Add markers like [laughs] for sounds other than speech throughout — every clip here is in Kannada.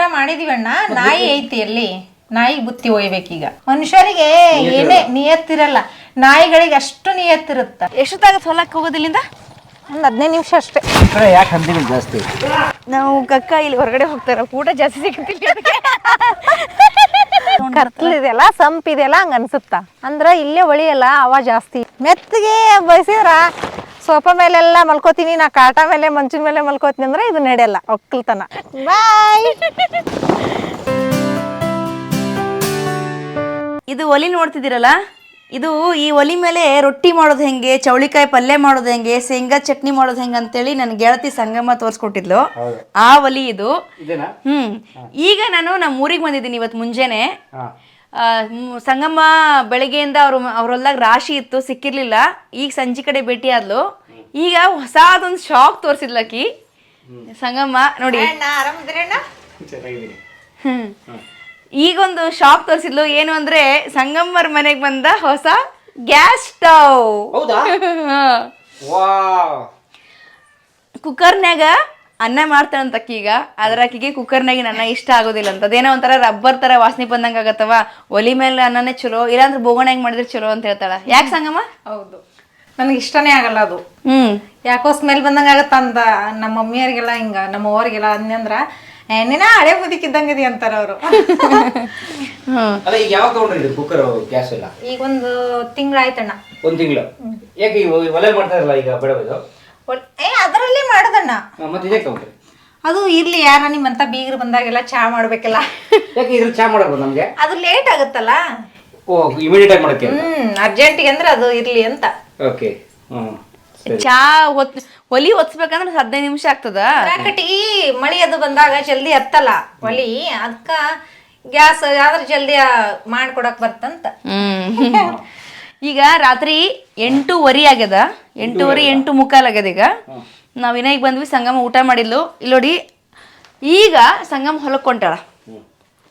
ಊಟ ಮಾಡಿದೀವಣ್ಣ ನಾಯಿ ಐತಿ ಅಲ್ಲಿ. ನಾಯಿ ಬುತ್ತಿ ಒಯ್ಬೇಕೀಗ. ಮನುಷ್ಯರಿಗೆ ಏನೇ ನಿಯತ್ತಿರಲ್ಲ. ನಾಯಿಗಳಿಗೆ ಅಷ್ಟು ನಿಯತ್ತಿರುತ್ತ. ಎಷ್ಟೊತ್ತಾಗತ್ತೆ ಹೊಲಕ್ಕೆ ಹೋಗೋದಿಲ್ಲಿಂದ? ಒಂದ್ ಹದಿನೈದು ನಿಮಿಷ ಅಷ್ಟೇ. ಈ ಕಡೆ ಯಾಕೆ ಹಂದಿಗಳು ಜಾಸ್ತಿ ನಾವು ಕಕ್ಕ ಇಲ್ಲಿ ಹೊರಗಡೆ ಹೋಗ್ತಾರ. ಊಟ ಜಾಸ್ತಿ ಸಿಗುತ್ತಿಲ್ಲ ಅದಕ್ಕೆ. ಕತ್ಲಿದೆಯಲ್ಲ ಸಂಪಿದೆಯಲ್ಲ ಹಂಗ ಅನ್ಸುತ್ತ? ಅಂದ್ರ ಇಲ್ಲೇ ಒಳಿಯಲ್ಲ ಅವ ಜಾಸ್ತಿ. ಮೆತ್ತಗೆ ಬಯಸಿದ್ರ ಸೋಫಾ ಮೇಲೆಲ್ಲ ಮಲ್ಕೋತೀನಿ ನಾ ಕಾಟ ಮೇಲೆ ಮಂಚಿನ ಮೇಲೆ ಮಲ್ಕೋತೀನಿ ಅಂದ್ರೆ ಇದು ನಡೆಯಲ್ಲ ಒಕ್ಕಲ್ತನ. ಬಾಯ್ ಇದು ಒಲಿ ನೋಡ್ತಿದ್ದೀರಲ್ಲ? ಇದು ಈ ಒಲಿ ಮೇಲೆ ರೊಟ್ಟಿ ಮಾಡೋದು ಹೆಂಗೆ ಚೌಳಿಕಾಯಿ ಪಲ್ಯ ಮಾಡೋದು ಹೆಂಗೆ ಶೇಂಗಾ ಚಟ್ನಿ ಮಾಡೋದು ಹೆಂಗೆ ಅಂತೇಳಿ ನನ್ನ ಗೆಳತಿ ಸಂಗಮ ತೋರಿಸ್ಕೊಟ್ಟಿದ್ಲು. ಆ ಒಲಿ ಇದು. ಇದೇನಾ? ಹ್ಮ್. ಈಗ ನಾನು ನಮ್ಮ ಊರಿಗೆ ಬಂದಿದ್ದೀನಿ ಇವತ್ತು ಮುಂಜಾನೆ. ಆ, ಮ್- ಸಂಗಮ್ಮ ಬೆಳಗ್ಗೆಯಿಂದ ಅವರು ಅವ್ರೊಲ್ದಾಗ ರಾಶಿ ಇತ್ತು ಸಿಕ್ಕಿರ್ಲಿಲ್ಲ. ಈಗ ಸಂಜೆ ಕಡೆ ಭೇಟಿ ಆದ್ಲು. ಈಗ ಹೊಸದೊಂದು ಶಾಕ್ ತೋರಿಸಿದ್ಲಕ್ಕಿ. ಸಂಗಮ್ಮ ನೋಡಿ. ಹ್ಮ್. ಈಗೊಂದು ಶಾಕ್ ತೋರಿಸಿದ್ಲು ಏನು ಅಂದ್ರೆ ಸಂಗಮ್ಮರ ಮನೆಗೆ ಬಂದ ಹೊಸ ಗ್ಯಾಸ್ ಸ್ಟವ್. ಹೌದಾ? [laughs] ಅನ್ನ ಮಾಡ್ತಾಳಂತ ಈಗ. ಅದ್ರ ಅಕ್ಕಿಗೆ ಕುಕ್ಕರ್ನಾಗಿನ ಅನ್ನ ಇಷ್ಟ ಆಗೋದಿಲ್ಲ ಅಂತ. ಅದೇನೋ ಒಂಥರ ರಬ್ಬರ್ ತರ ವಾಸನೆ ಬಂದಂಗ ಆಗತ್ತವ ಒಲಿ ಮೇಲೆ ಅನ್ನನೇ ಚಲೋ ಇಲ್ಲಾಂದ್ರೆ ಬೋಗಣೆಗೆ ಮಾಡಿದ್ರೆ ಚಲೋ ಅಂತ ಹೇಳ್ತಾಳ. ಯಾಕೆ ಸಂಗಮ್ಮ? ಹೌದು. ನನಗೆ ಇಷ್ಟನೇ ಆಗಲ್ಲ ಅದು. ಹ್ಮ್. ಯಾಕೋ ಸ್ಮೆಲ್ ಬಂದಂಗ ಆಗತ್ತ ಅಂದ ನಮ್ಮ ಮಮ್ಮಿಯರಿಗೆಲ್ಲ ಹಿಂಗ ನಮ್ಮ ಅವ್ರಿಗೆಲ್ಲ ಅಂದ್ರ ಏನೇನ ಹಳೆ ಇದೆ ಅಂತಾರ ಅವರು. [laughs] ಅಲ್ಲ ಈಗ ಯಾವಾಗ ತಗೊಂಡ್ರಿ ಕುಕ್ಕರ್ ಗ್ಯಾಸ್ ಎಲ್ಲ? ಈಗ ಒಂದು ತಿಂಗಳಾಯ್ತಣ್ಣ ಒಂದು ತಿಂಗಳು? ಯಾಕೆ ಈ ಒಲೆ ಮಾಡ್ತಾ ಇರಲ್ಲ ಈಗ ಬಡಬೋದು ಒಲ್- ಏ ಅದರಲ್ಲಿ ಮಾಡೋದಣ್ಣ. ಮತ್ತೆ ಇದಕ್ಕೆ ತಗೊಂಡ್ರಿ? ಅದು ಇರ್ಲಿ ಯಾರ ನಿಮ್ಮಂತ ಬೀಗರು ಬಂದಾಗೆಲ್ಲ ಚಾ ಮಾಡ್ಬೇಕಲ್ಲ. ಯಾಕೆ ಇದ್ರ ಚಾ ಮಾಡಬಹುದು ನಮಗೆ? ಅದು ಲೇಟ್ ಆಗುತ್ತಲ್ಲ. ಓ ಇಮಿಡಿಯೇಟ್ ಆಗಿ ಮಾಡಕ್ಕೆ ಹ್ಮ್ ಅರ್ಜೆಂಟಿಗೆ ಅಂದ್ರೆ ಅದು ಇರ್ಲಿ ಅಂತ. ಓಕೆ. ಹ್ಮ್ ಚಾ ಹೊತ್ ಒಲಿ ಹೊತ್ಸ್ಬೇಕಂದ್ರೆ ಹದಿನೈದು ನಿಮಿಷ ಆಗ್ತದ? ಕಟ್ಟಿಗೆ ಮಳಿ ಅದು ಬಂದಾಗ ಜಲ್ದಿ ಹತ್ತಲ್ಲ. ಒಲಿ ಅದಕ್ಕ ಗ್ಯಾಸ್ ಆದ್ರೆ ಜಲ್ದಿ ಮಾಡ್ಕೊಡಕ್ ಬರ್ತಂತ. ಹ್ಮ್. [laughs] ಈಗ ರಾತ್ರಿ ಎಂಟೂವರೆ ಆಗ್ಯದ. ಎಂಟೂವರೆ ಎಂಟು ಮುಕ್ಕಾಲ್ ಆಗ್ಯದ ಈಗ. ನಾವ್ ಇನ್ನ ಈಗ ಬಂದ್ವಿ ಸಂಗಮ ಊಟ ಮಾಡಿದ್ಲು. ಇಲ್ಲೋಡಿ ನೋಡಿ ಈಗ ಸಂಗಮ ಹೊಲಕ್ ಕೊಂಟಾಳ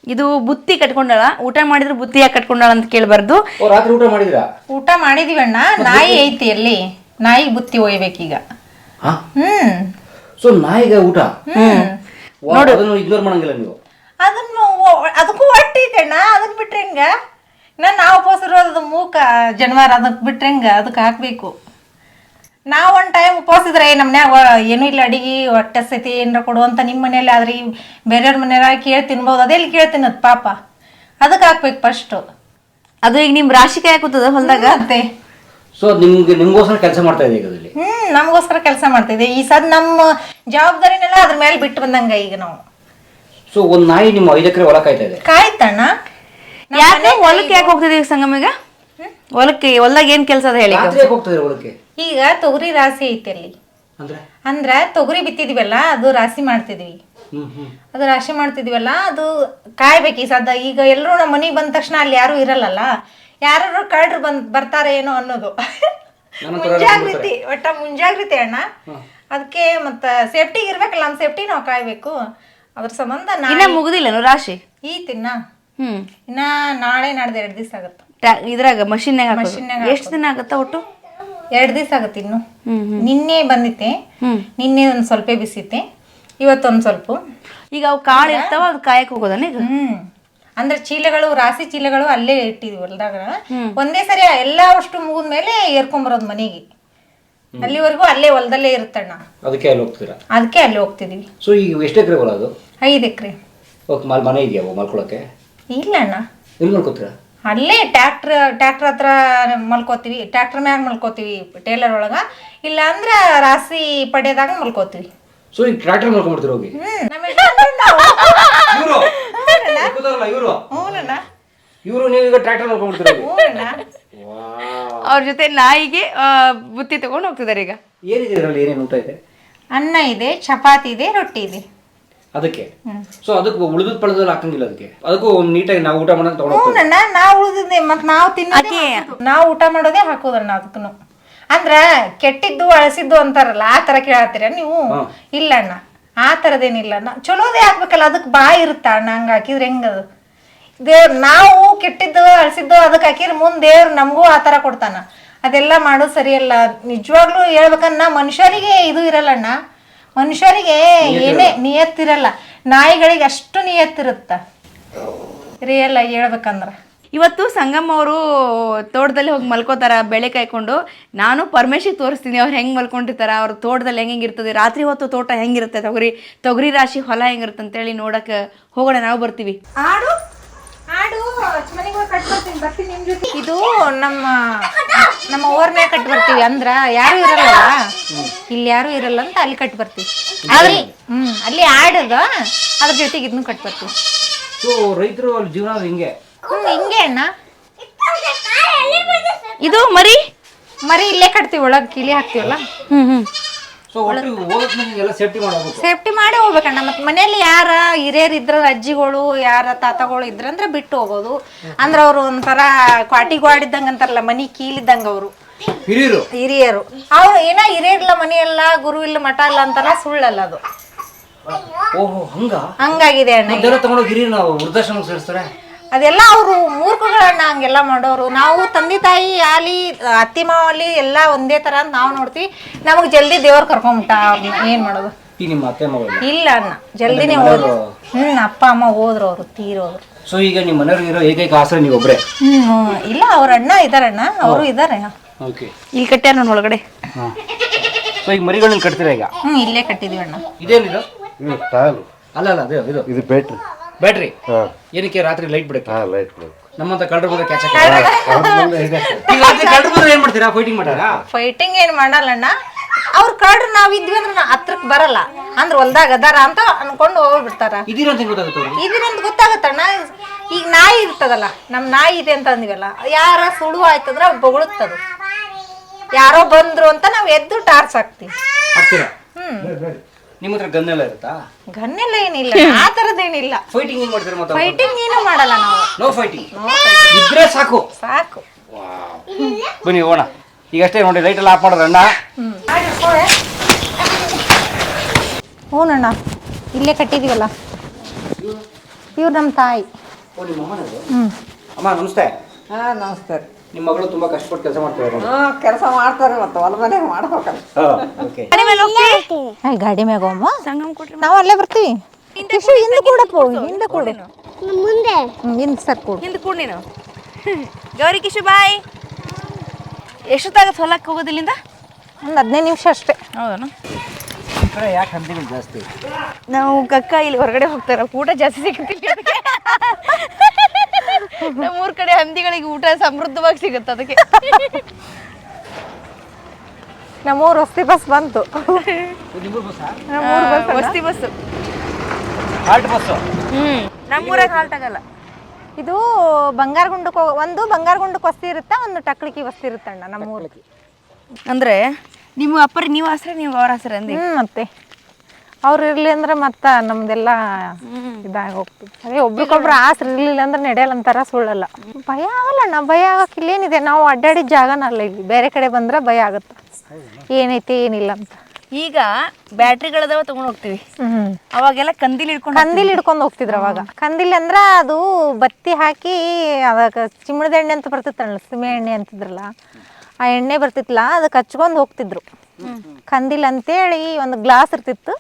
ಇದು ಬುತ್ತಿ ಕಟ್ಕೊಂಡಳ? ಊಟ ಮಾಡಿದ್ರೆ ಬುತ್ತಿ ಯಾಕೆ ಕಟ್ಕೊಂಡಾಳ ಅಂತ ಕೇಳಬಾರ್ದು. ಓ ರಾತ್ರಿ ಊಟ ಮಾಡಿದ್ರಾ? ಊಟ ಮಾಡಿದೀವಣ್ಣ ನಾಯಿ ಐತಿ ಅಲ್ಲಿ. ನಾಯಿ ಬುತ್ತಿ ಒಯ್ಬೇಕೀಗ. ಹಾ? ಹ್ಮ್. ಸೊ ನಾಯಿಗೆ ಊಟ? ವಾ, ಅದನ್ನು ಇಗ್ನೋರ್ ಮಾಡಂಗಿಲ್ಲ ನೀವು. ಅದನ್ನ ಒ- ಅದಕ್ಕೂ ಅಣ್ಣ. ಅದಕ್ಕೆ ಬಿಟ್ರೆ ಹೆಂಗ? ಇನ್ನ ನಾವು ಉಪವಾಸಿರೋದು ಮೂಕ ಜನವಾರ ಅದಕ್ಕೆ ಬಿಟ್ರೆ ಹೆಂಗ? ಅದಕ್ಕೆ ಹಾಕ್ಬೇಕು. ನಾವು ಒಂದು ಟೈಮ್ ಉಪವಾಸಿದ್ರೆ ನಮ್ಮನ್ಯಾಗ ಏನೂ ಇಲ್ಲ ಅಡಿಗೆ ಹೊಟ್ಟೆ ಸತಿ ಏನಾರ ಕೊಡು ಅಂತ ನಿಮ್ಮ ಮನೇಲಿ ಆದ್ರೆ ಈ ಬೇರೆಯವ್ರ ಮನೆಯಾಗ ಕೇಳಿ ತಿನ್ಬೋದು ಅದೆಲ್ಲಿ ಕೇಳಿ ತಿನ್ನೋದು ಪಾಪ. ಅದಕ್ಕೆ ಹಾಕ್ಬೇಕು ಫಸ್ಟ್ ಅದು ಈಗ ನಿಮ್ ರಾಶಿ ಕಾಯ ಕೂತದ ಹೊಲ್ದಾಗ? ಮತ್ತೆ. ಸೊ ನಿಮ್ಗೆ ನಿಮ್ಗೋಸ್ಕರ ಕೆಲಸ ಮಾಡ್ತಾ ಇದೆ ಈಗ ಅದಲ್ಲಿ ಹ್ಮ್ ನಮಗೋಸ್ಕರ ಕೆಲಸ ಮಾಡ್ತಿದ್ದೆ ಈ ಸದ್ ನಮ್ಮ ಜವಾಬ್ದಾರಿನೆಲ್ಲ ಅದ್ರ ಮೇಲೆ ಬಿಟ್ಟು ಬಂದಂಗ ಈಗ ನಾವು. ಸೊ ಒಂದ್ ನಾಯಿ ನಿಮ್ಮ ಐದು ಎಕರೆ ಹೊಲ ಕಾಯ್ತಾ ಇದೆ? ಕಾಯ್ತಣ್ಣ. ಯಾಕೆ? ಹೊಲಕ್ಕೆ ಯಾಕೆ ಹೋಗ್ತಿದ್ದೀವಿ ಸಂಗಮ ಈಗ? ಹೊಲಕ್ಕೆ ಹೊಲ್ದಾಗ ಏನ್ ಕೆಲಸ ಅದ ಹೇಳಿ? ರಾತ್ರಿ ಯಾಕೆ ಹೋಗ್ತಾ ಇದ್ರೆ ಹೊಲಕ್ಕೆ? ಈಗ ತೊಗರಿ ರಾಶಿ ಐತೆ ಅಲ್ಲಿ. ಅಂದ್ರೆ? ಅಂದ್ರ ತೊಗರಿ ಬಿತ್ತಿದಿವಲ್ಲ ಅದು ರಾಶಿ ಮಾಡ್ತಿದ್ವಿ. ಅದು ರಾಶಿ ಮಾಡ್ತಿದ್ವಲ್ಲ ಅದು ಕಾಯ್ಬೇಕು ಈ ಸದ್ದ. ಈಗ ಎಲ್ಲರೂ ನಮ್ಮ ಮನೆಗೆ ಬಂದ ತಕ್ಷಣ ಅಲ್ಲಿ ಯಾರು ಇರಲ್ಲಲ್ಲ ಯಾರು ಕಳ್ರು ಬಂದ್ ಬರ್ತಾರೆ ಏನೋ ಅನ್ನೋದು. ಮುಂಜಾಗ್ರತಿ ಒಟ್ಟ ಮುಂಜಾಗ್ರತೆ ಅಣ್ಣ. ಅದಕ್ಕೆ ಮತ್ತ ಸೇಫ್ಟಿ ಇರ್ಬೇಕಲ್ಲ ನಮ್ಮ ಸೇಫ್ಟಿ ನಾವು ಕಾಯ್ಬೇಕು. ಅದ್ರ ಸಂಬಂಧ ಮುಗುದಿಲ್ಲ ಇನ್ನ ರಾಶಿ? ಈ ತಿನ್ನ. ಹ್ಮ್. ಇನ್ನ ನಾಳೆ ನಾಡ್ದು ಎರಡು ದಿವಸ ಆಗತ್ತ. ಟ್ಯಾ- ಇದ್ರಾಗ ಮಷಿನ್ ಮಷಿನ್ ಎಷ್ಟು ದಿನ ಆಗತ್ತ ಒಟ್ಟು? ಎರಡು ದಿವಸ ಆಗುತ್ತೆ ಇನ್ನು. ನಿನ್ನೆ ಬಂದಿತ್ತೆ. ನಿನ್ನೆ ಒಂದು ಸ್ವಲ್ಪ ಬಿಸಿತ್ತೆ. ಇವತ್ತೊಂದು ಸ್ವಲ್ಪ. ಈಗ ಅವು ಕಾಳು ಇರ್ತಾವ ಅದು ಕಾಯಕ್ ಹೋಗೋದನ್ನ ಈಗ? ಹ್ಮ್. ಅಂದ್ರೆ ಚೀಲಗಳು ರಾಸಿ ಚೀಲಗಳು ಅಲ್ಲೇ ಇಟ್ಟಿದ್ವಿ ಹೊಲ್ದಾಗ. ಒಂದೇ ಸರಿ ಎಲ್ಲಾ ಅಷ್ಟು ಮುಗಿದ್ಮೇಲೆ ಏರ್ಕೊಂಬರೋದು ಮನೆಗೆ. ಅಲ್ಲಿವರೆಗೂ ಅಲ್ಲೇ ಹೊಲದಲ್ಲೇ ಇರುತ್ತಣ್ಣ. ಅದಕ್ಕೆ ಅಲ್ಲಿ ಹೋಗ್ತೀರಾ? ಅದಕ್ಕೆ ಅಲ್ಲಿ ಹೋಗ್ತಿದೀವಿ. ಸೊ ಈಗ ಎಷ್ಟು ಎಕರೆ ಹೊಲ ಅದು? ಐದು ಎಕರೆ. ಓಕೆ ಮಲ್ ಮನೆ ಇದೆಯಾ ಮಲ್ಕೊಳಕ್ಕೆ? ಇಲ್ಲ ಅಣ್ಣ ಎಲ್ಲಿ ಮಲ್ಕೋತೀರಾ? ಅಲ್ಲೇ ಟ್ಯಾಕ್ಟ್ರ್ ಟ್ಯಾಕ್ಟ್ರ್ ಹತ್ರ ಮಲ್ಕೋತೀವಿ ಟ್ಯಾಕ್ಟ್ರ್ ಮ್ಯಾಗ ಮಲ್ಕೋತೀವಿ ಟೇಲರ್ ಒಳಗ. ಇಲ್ಲ ಅಂದ್ರ ರಾಸಿ ಪಡೆದಾಗ ಮಲ್ಕೋತೀವಿ. ಸೊ ಈ ಟ್ರ್ಯಾಕ್ಟರ್ ಮಲ್ಕೊಂಡ್ಬಿಡ್ತೀರ ಹೋಗಿ? ಇವರು? ಇವರು? ಹ್ಞೂನಣ್ಣ ಇವರು ನೀವು ಈಗ ಟ್ರ್ಯಾಕ್ಟರ್ ಹೋಗಿ? ಹ್ಞೂನಣ್ಣ ಅವ್ರ ಜೊತೆ ನಾಯಿಗೆ ಆ, ಬುತ್ತಿ ತಗೊಂಡು ಹೋಗ್ತಿದ್ದಾರೆ ಈಗ. ಏನಿದೆ ಇದರಲ್ಲಿ ಏನೇನು ಊಟ ಇದೆ? ಅನ್ನ ಇದೆ ಚಪಾತಿ ಇದೆ ರೊಟ್ಟಿ ಇದೆ. ಅದಕ್ಕೆ. ಸೊ ಅದಕ್ಕೆ ಉಳಿದ ಪಳದಲ್ಲಿ ಹಾಕಂಗಿಲ್ಲ ಅದಕ್ಕೆ. ಅದಕ್ಕೂ ಒಂದ್ ನೀಟಾಗಿ ನಾವು ಊಟ ಮಾಡೋಕೆ ತಗೊಂಡು ಹೋಗ್ತೀವಿ ಹ್ಞೂನಣ್ಣ ನಾವು ಉಳಿದಿದ್ದೆ ಮತ್ ನಾವು ತಿನ್ನೋದೇ ನಾವ್ ನಾವು ಊಟ ಮಾಡೋದೇ ಹಾಕೋದಣ್ಣ ಅದಕ್ಕೂ ಅಂದ್ರ ಕೆಟ್ಟಿದ್ದು ಅಳಸಿದ್ದು ಅಂತಾರಲ್ಲ ಆ ತರ ಕೇಳತ್ತೀರ ನೀವು? ಇಲ್ಲ ಅಣ್ಣ ಆ ತರದೇನಿಲ್ಲ ನಾ ಚಲೋದೇ ಹಾಕ್ಬೇಕಲ್ಲ ಅದಕ್ಕೆ ಬಾಯಿ ಇರುತ್ತ ಅಣ್ಣ? ಹಂಗ ಹಾಕಿದ್ರೆ ಹೆಂಗದು ದೇವ್ರ ನಾವು ಕೆಟ್ಟಿದ್ದು ಅಳಸಿದ್ದು ಅದಕ್ಕೆ ಹಾಕಿದ್ರೆ ಮುಂದೆ ದೇವ್ರು ನಮಗೂ ಆ ತರ ಕೊಡ್ತಾನ. ಅದೆಲ್ಲ ಮಾಡೋದು ಸರಿಯಲ್ಲ. ನಿಜವಾಗ್ಲೂ ಹೇಳ್ಬೇಕನ್ನ ಮನುಷ್ಯರಿಗೆ ಇದು ಇರಲ್ಲಣ್ಣ ಮನುಷ್ಯರಿಗೆ ಏನೇ ನಿಯತ್ತಿರಲ್ಲ. ನಾಯಿಗಳಿಗೆ ಅಷ್ಟು ನಿಯತ್ತಿರುತ್ತ. ರಿಯಲ್ ಆಗಿ ಹೇಳ್ಬೇಕಂದ್ರ. ಇವತ್ತು ಸಂಗಮ್ಮ ಅವರು ತೋಟದಲ್ಲಿ ಹೋಗಿ ಮಲ್ಕೋತಾರ ಬೆಳೆ ಕಾಯ್ಕೊಂಡು. ನಾನು ಪರಮೇಶಿ ತೋರಿಸ್ತೀನಿ ಅವ್ರು ಹೆಂಗೆ ಮಲ್ಕೊಂಡಿರ್ತಾರ ಅವ್ರ ತೋಟದಲ್ಲಿ ಹೆಂಗೆ ಇರ್ತದೆ ರಾತ್ರಿ ಹೊತ್ತು ತೋಟ ಹೆಂಗಿರುತ್ತೆ ತೊಗರಿ ತೊಗರಿ ರಾಶಿ ಹೊಲ ಹೆಂಗಿರುತ್ತೆ ಅಂತೇಳಿ ನೋಡಕ್ಕೆ ಹೋಗೋಣ ನಾವು ಬರ್ತೀವಿ. ಆಡು ಆಡು ಮನೆಗೆ ಹೋಗಿ ಕಟ್ ಬರ್ತೀನಿ ಬರ್ತೀನಿ ನಿಮ್ ಜೊತೆ ಇದು ನಮ್ಮ ನಮ್ಮ ಓರ್ನೇ ಕಟ್ ಬರ್ತೀವಿ ಅಂದ್ರ ಯಾರು ಇರಲ್ಲ. ಇಲ್ಲಿ ಯಾರು ಇರಲ್ಲ ಅಂತ ಅಲ್ಲಿ ಕಟ್ ಬರ್ತೀವಿ. ಅಲ್ಲಿ ಹ್ಮ್ ಅಲ್ಲಿ ಆಡದ ಅದ್ರ ಜೊತೆಗೆ ಇದನ್ನು ಕಟ್ ಬರ್ತೀವಿ. ಸೊ ರೈತರು ಅಲ್ಲಿ ಜೀವನ ಹಿಂಗೆ? ಹ್ಮ್ ಹಿಂಗೆ ಅಣ್ಣ. ಇದು ಮರಿ ಮರಿ ಇಲ್ಲೇ ಕಟ್ತೀವಿ ಒಳಗ್ ಕಿಲಿ ಹಾಕ್ತಿವಲ್ಲ? ಹ್ಮ್ ಹ್ಮ್. ಸೊ ಒಟ್ಟು ಎಲ್ಲ ಸೇಫ್ಟಿ ಮಾಡಬೇಕು ಸೇಫ್ಟಿ ಮಾಡಿ ಹೋಗ್ಬೇಕಣ್ಣ. ಮತ್ತೆ ಮನೆಯಲ್ಲಿ ಯಾರ ಹಿರಿಯರ್ ಇದ್ರ ಅಜ್ಜಿಗಳು ಯಾರ ತಾತಗಳು ಇದ್ರಂದ್ರೆ ಬಿಟ್ಟು ಹೋಗೋದು. ಅಂದ್ರೆ ಅವ್ರು ಒಂಥರ ಕ್ವಾಟಿ ಗ್ವಾಡಿದ್ದಂಗ ಅಂತಾರಲ್ಲ ಮನಿ ಕೀಲಿದ್ದಂಗ ಅವರು. ಹಿರಿಯರು? ಹಿರಿಯರು. ಅವ್ರು ಏನ ಹಿರಿಯರ್ಲ ಮನಿ ಇಲ್ಲ ಗುರು ಇಲ್ಲ ಮಠ ಇಲ್ಲ ಅಂತಾರ ಸುಳ್ಳಲ್ಲ ಅದು. ಓಹೋ ಹಂಗ? ಹಂಗಾಗಿದೆ ಅಣ್ಣ. ತಗೊಂಡೋಗಿ ಹಿರಿಯರು ನಾವು ವೃದ್ಧಾಶ್ರಮಕ್ಕೆ ಸೇರಿಸ್ತಾರೆ? ಅದೆಲ್ಲ ಅವರು ಮೂರ್ಖಗಳನ್ನ ಹಂಗೆಲ್ಲ ಮಾಡೋರು. ನಾವು ತಂದೆ ತಾಯಿ ಆಲಿ ಅತ್ತಿ ಮಾವಲಿ ಎಲ್ಲ ಒಂದೇ ತರ ಅಂತ ನಾವು ನೋಡ್ತೀವಿ. ನಮಗೆ ಜಲ್ದಿ ದೇವ್ರು ಕರ್ಕೊಂಬಿಟ್ಟ ಅವ್ರನ್ನ ಏನ್ ಮಾಡೋದು? ಈ ನಿಮ್ಮ ಅತ್ತೆ ಮಗಳು? ಇಲ್ಲ ಅಣ್ಣ. ಜಲ್ದಿನೇ ಹೋದ್ರು. ಹ್ಮ್ ಅಪ್ಪ ಅಮ್ಮ ಹೋದ್ರು ಅವರು ತೀರೋದ್ರು ಸೊ ಈಗ ನಿಮ್ಮ ಮನೆಯವ್ರಿಗೆ ಇರೋ ಏಕೈಕ ಆಸರೆ ನೀವು ಒಬ್ಬರೇ ಹ್ಮ್. ಇಲ್ಲ ಅವ್ರ ಅಣ್ಣ ಇದಾರಣ್ಣ. ಅವರು ಇದಾರೆ. ಓಕೆ ಇಲ್ಲಿ ಕಟ್ಟ್ಯಾರ ನನ್ನ ಒಳಗಡೆ. ಹಾಂ. ಸೊ ಈಗ ಮರಿಗಳನ್ನ ಕಟ್ತೀರಾ ಈಗ? ಹ್ಮ್ ಇಲ್ಲೇ ಕಟ್ಟಿದೀವಿ ಅಣ್ಣ. ಇದೇನಿದು? ಇದು ಅಲ್ಲ ಅಲ್ಲ ಅದು ಇದು ಇದು ಬ್ಯಾಟ್ರಿ ಬ್ಯಾಟ್ರಿ ಹಾಂ. ಏನಕ್ಕೆ ರಾತ್ರಿ ಲೈಟ್ ಬಿಡುತ್ತೆ? ಹಾಂ ಲೈಟ್ ನಮ್ಮಂತ ಕಳ್ಳರು ಬಂದ್ರೆ ಕ್ಯಾಚ್ ಈಗ ರಾತ್ರಿ ಕಳ್ಳರು ಬಂದ್ರೆ ಏನ್ ಮಾಡ್ತೀರಾ? ಫೈಟಿಂಗ್ ಮಾಡ್ತಾರಾ? ಫೈಟಿಂಗ್ ಏನ್ ಮಾಡಲ್ಲಣ್ಣ. ಅವ್ರ ಕಡ್ರು ನಾವ್ ಇದ್ವಿ ಅಂದ್ರೆ ನಾ ಹತ್ರಕ್ ಬರಲ್ಲ. ಅಂದ್ರೆ ಹೊಲ್ದಾಗ ಅದಾರ ಅಂತ ಅನ್ಕೊಂಡು ಹೋಗ್ಬಿಡ್ತಾರ. ಇದೀರ ಅಂತ ಗೊತ್ತಾಗುತ್ತೆ ಅವ್ರಿಗೆ? ಗೊತ್ತಾಗತ್ತಣ್ಣ. ಈಗ ನಾಯಿ ಇರ್ತದಲ್ಲ ನಮ್ ನಾಯಿ ಇದೆ ಅಂತ ಅಂದಿವಲ್ಲ ಯಾರ ಸುಳು ಅವ್ರು ಬೊಗಳುತ್ತದು. ಯಾರೋ ಬಂದ್ರು ಅಂತ ನಾವ್ ಎದ್ದು ಟಾರ್ಚ್ ಹಾಕ್ತಿವಿ. ಹಾಕ್ತೀರಾ? ಹ್ಮ್. ನಿಮ್ಮ ಹತ್ರ ಗನ್ನೆಲ್ಲ ಇರುತ್ತಾ? ಗನ್ನೆಲ್ಲ ಏನಿಲ್ಲ ಆ ತರದೇನಿಲ್ಲ ಫೈಟಿಂಗ್ ಏನ್ ಮಾಡ್ತೀರಾ ಮತ್ತೆ ಫೈಟಿಂಗ್ ಏನು ಮಾಡಲ್ಲ ನಾವು. ನೋ ಫೈಟಿಂಗ್ ಇದ್ರೆ ಸಾಕು. ಸಾಕು. ಬನ್ನಿ ಹೋಗೋಣ. ಈಗ ಅಷ್ಟೇ ನೋಡಿ ಲೈಟ್ ಎಲ್ಲ ಆಫ್ ಮಾಡೋದು ಅಣ್ಣ. ಹ್ಞೂನಣ್ಣ ಇಲ್ಲೇ ಕಟ್ಟಿದೀವಲ್ಲ. ಇವ್ರು ನಮ್ಮ ತಾಯಿ. ಹ್ಞೂ ಹ್ಮ್. ಅಮ್ಮ ನಮಸ್ತೆ. ಹಾಂ ನಮಸ್ಕಾರ ನಿಮ್ಮ ಮಗಳು ತುಂಬಾ ಕಷ್ಟಪಟ್ಟು ಕೆಲಸ ಮಾಡ್ತಾರೆ ಹಾ ಕೆಲಸ ಮಾಡ್ತಾರೆ ಮತ್ತೆ ಹೊಲ ಮನೆಗೆ ಮಾಡ್ಬೇಕಲ್ಲ. ಓಕೆ. ಏ, ಗಾಡಿ ಮ್ಯಾಗ ಹೋಮ್ಮ ಸಂಗಮ್ ಕೊಟ್ರಿ ನಾವು ಅಲ್ಲೇ ಬರ್ತೀವಿ. ಕಿಶು ಹಿಂದೆ ಕೂಡಪ್ಪ ಹಿಂದೆ ಕೂಡು. ಮುಂದೆ. ಹಿಂದೆ ಸರ್ ಕೂಡು. ಹಿಂದೆ ಕೂಡ ನೀನು. ಗೌರಿ ಕಿಶು ಬಾಯ್. ಎಷ್ಟೊತ್ತಾಗತ್ತೆ ಹೊಲಕ್ಕೆ ಹೋಗೋದಿಲ್ಲಿಂದ ಒಂದು ಹದಿನೈದು ನಿಮಿಷ ಅಷ್ಟೇ. ಹೌದಾ ಯಾಕೆ ಹಂದಿಗಳು ಜಾಸ್ತಿ? ನಾವು ಕಕ್ಕ ಇಲ್ಲಿ ಹೊರಗಡೆ ಹೋಗ್ತಾರ ಊಟ ಜಾಸ್ತಿ ಸಿಗುತ್ತಿಲ್ಲ ಅದಕ್ಕೆ. ನಮ್ಮೂರ್ ಕಡೆ ಹಂದಿಗಳಿಗೆ ಊಟ ಸಮೃದ್ಧವಾಗಿ ಸಿಗುತ್ತೆ ಅದಕ್ಕೆ. ನಮ್ಮೂರ್ ವಸ್ತಿ ಬಸ್ ಬಂತು. ಬಸ್ ವಸ್ತಿ ಬಸ್ ಹ್ಮ್. ನಮ್ಮೂರಾಗ ಹಾಲ್ಟ್ ಆಗಲ್ಲ. ಇದು ಬಂಗಾರಗುಂಡಕ್ಕೆ ಒಂದು ಬಂಗಾರಗುಂಡಕ್ಕೆ ವಸ್ತಿ ಇರುತ್ತೆ ಒಂದು ಟಕ್ಳಿಕಿ ವಸ್ತಿ ಇರುತ್ತಣ್ಣ ನಮ್ಮೂರಿಗೆ ಅಂದ್ರೆ ನಿಮ್ಮ ಅಪ್ಪರ ನೀವು ಆಸರೆ ನೀವು ಅವ್ರ ಆಸರೆ ಅಂದಿ? ಮತ್ತೆ ಅವ್ರು ಇರ್ಲಿ ಅಂದ್ರೆ ಮತ್ತ ನಮ್ದೆಲ್ಲ ಇದಾಗಿ ಹೋಗ್ತದೆ. ಅದೇ ಒಬ್ರಿಗೊಬ್ರು ಆಸೆ ಇರ್ಲಿಲ್ಲ ಅಂದ್ರೆ ನಡೆಯಲ್ಲ ಅಂತಾರ ಸುಳ್ಳಲ್ಲ. ಭಯ ಆಗಲ್ಲ ನಾ ಭಯ ಆಗಕ್ ಇಲ್ಲೇನಿದೆ. ನಾವು ಅಡ್ಡಾಡಿದ ಜಾಗನಲ್ಲ ಇಲ್ಲಿ. ಬೇರೆ ಕಡೆ ಬಂದ್ರೆ ಭಯ ಆಗುತ್ತೆ. ಏನೈತಿ ಏನಿಲ್ಲ ಅಂತ. ಈಗ ಬ್ಯಾಟ್ರಿಗಳದಾವ ತಗೊಂಡ್ ಹೋಗ್ತೀವಿ. ಅವಾಗೆಲ್ಲ ಕಂದಿಲ್ ಹಿಡ್ಕೊಂಡು ಕಂದಿಲ್ ಹಿಡ್ಕೊಂಡು ಹೋಗ್ತಿದ್ರು ಅವಾಗ. ಕಂದಿಲ್ ಅಂದ್ರ ಅದು ಬತ್ತಿ ಹಾಕಿ ಅವಾಗ ಚಿಮ್ಮಣದ ಎಣ್ಣೆ ಅಂತ ಬರ್ತಿತ್ತಲ್ಲ ಸೀಮೆ ಎಣ್ಣೆ ಅಂತಿದ್ರಲ್ಲ ಆ ಎಣ್ಣೆ ಬರ್ತಿತ್ತಲ್ಲ ಅದಕ್ಕೆ ಹಚ್ಕೊಂಡು ಹೋಗ್ತಿದ್ರು. ಕಂದಿಲ್ ಅಂತೇಳಿ ಒಂದು ಗ್ಲಾಸ್ ಇರ್ತಿತ್ತು.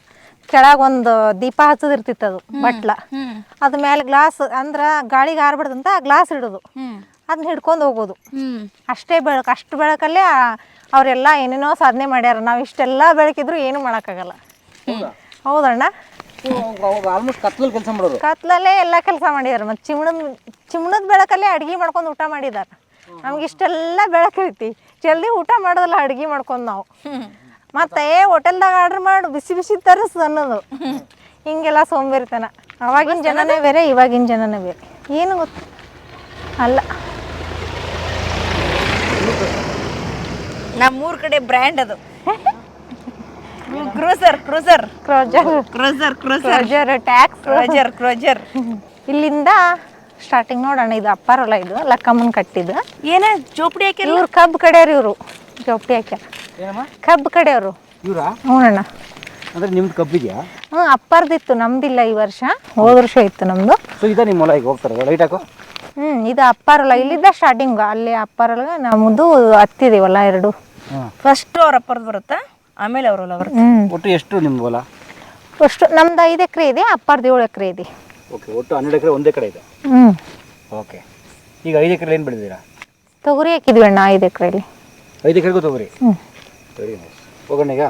ಕೆಳಗೆ ಒಂದು ದೀಪ ಹಚ್ಚದಿರ್ತಿತ್ತು ಅದು ಬಟ್ಲ. ಅದ ಮೇಲೆ ಗ್ಲಾಸ್ ಅಂದ್ರ ಗಾಳಿಗೆ ಆರ್ಬಿಡ್ದಂತ ಗ್ಲಾಸ್ ಇಡೋದು. ಅದನ್ನ ಹಿಡ್ಕೊಂಡು ಹೋಗೋದು. ಅಷ್ಟೇ ಬೆಳಕು ಅಷ್ಟು ಬೆಳಕಲ್ಲೇ ಅವರೆಲ್ಲ ಏನೇನೋ ಸಾಧನೆ ಮಾಡ್ಯಾರ. ನಾವು ಇಷ್ಟೆಲ್ಲ ಬೆಳಕಿದ್ರು ಏನು ಮಾಡೋಕ್ಕಾಗಲ್ಲ. ಹೌದಣ್ಣ? ಕತ್ಲಲ್ಲೇ ಎಲ್ಲ ಕೆಲಸ ಮಾಡಿದಾರೆ ಮತ್ತು ಚಿಮ್ಣದ ಚಿಮ್ಣದ ಬೆಳಕಲ್ಲೇ ಅಡ್ಗೆ ಮಾಡ್ಕೊಂಡು ಊಟ ಮಾಡಿದಾರೆ. ನಮ್ಗೆ ಇಷ್ಟೆಲ್ಲ ಬೆಳಕೈತಿ ಜಲ್ದಿ ಊಟ ಮಾಡೋದಲ್ಲ ಅಡ್ಗೆ ಮಾಡ್ಕೊಂಡು ನಾವು. ಮತ್ತೆ ಏ ಹೋಟೆಲ್ದಾಗ ಆರ್ಡರ್ ಮಾಡು ಬಿಸಿ ಬಿಸಿ ತರಿಸ್ ಅನ್ನೋದು. ಹಿಂಗೆಲ್ಲ ಸೋಂಬೇರಿತನ. ಅವಾಗಿನ ಜನನೇ ಬೇರೆ ಇವಾಗಿನ ಜನನೇ ಬೇರೆ. ಏನು ಗೊತ್ತು? ಅಲ್ಲ. ನಮ್ಮೂರ್ ಕಡೆ ಬ್ರ್ಯಾಂಡ್ ಅದು. Cruiser cruiser. Cruiser. Cruiser cruiser. Cruiser tax. Cruiser cruiser. ಇಲ್ಲಿಂದ ಸ್ಟಾರ್ಟಿಂಗ್ ನೋಡೋಣ ಇದು ಅಪ್ಪಾರಲ್ಲ ಇದು ಲಕ್ಕಮ್ಮನ ಕಟ್ಟಿದ್ದು. ಏನೇ ಜೋಪಡಿ ಹಾಕಿ ಇವ್ರು ಕಬ್ಬು ಕಡೆಯವ್ರು ಇವರು. ಜೋಪಡಿ ಹಾಕ್ಯಾರ. ಏನಮ್ಮ? ಕಬ್ಬು ಕಡೆಯವರು. ಇವರಾ? ಹ್ಞೂಣ್ಣ ಅಂದ್ರೆ ನಿಮ್ದು ಕಬ್ಬಿದ್ಯಾ ಹ್ಞೂ ಅಪ್ಪಾರ್ದಿತ್ತು ನಮ್ದಿಲ್ಲ ಈ ವರ್ಷ. ಹೋದ ವರ್ಷ ಇತ್ತು ನಮ್ದು. ಸೊ ಇದ ನಿಮ್ಮ ಹೊಲ ಈಗ ಹೋಗ್ತಾರೆ ಲೈಟ್ ಹಾಕು? ಹ್ಞೂ ಇದು ಅಪ್ಪಾರಲ್ಲ ಇಲ್ಲಿದ್ದ ಸ್ಟಾರ್ಟಿಂಗ್ ಅಲ್ಲಿ ಅಪ್ಪಾರಲ್ಲ ನಮ್ಮದು ಹತ್ತಿದೀವಲ್ಲ ಎರಡು. ಫಸ್ಟ್ ಅವ್ರ ಅಪ್ಪರ್ದು ಬರುತ್ತೆ? ಆಮೇಲೆ ಅವ್ರ ಹೊಲ ಬರುತ್ತೆ. ಹ್ಞೂ ಒಟ್ಟು ಎಷ್ಟು ನಿಮ್ದು ಹೊಲ? ಅಷ್ಟು ನಮ್ದು ಐದು ಎಕರೆ ಇದೆ ಅಪ್ಪಾರ್ದು ಏಳು ಎಕರೆ ಇದೆ. ಓಕೆ ಒಟ್ಟು ಹನ್ನೆರಡು ಎಕರೆ ಒಂದೇ ಕಡೆ ಇದೆ? ಹ್ಞೂ. ಓಕೆ ಈಗ ಐದು ಎಕರೆ ಏನು ಬೆಳೆದಿರಾ ತೊಗರಿ ಹಾಕಿದ್ವಿ ಅಣ್ಣ ಐದು ಎಕರೆಯಲ್ಲಿ ಐದು ಎಕರೆಗೂ ತೊಗರಿ? ಹ್ಞೂ. ಹೋಗೋಣ ಈಗ?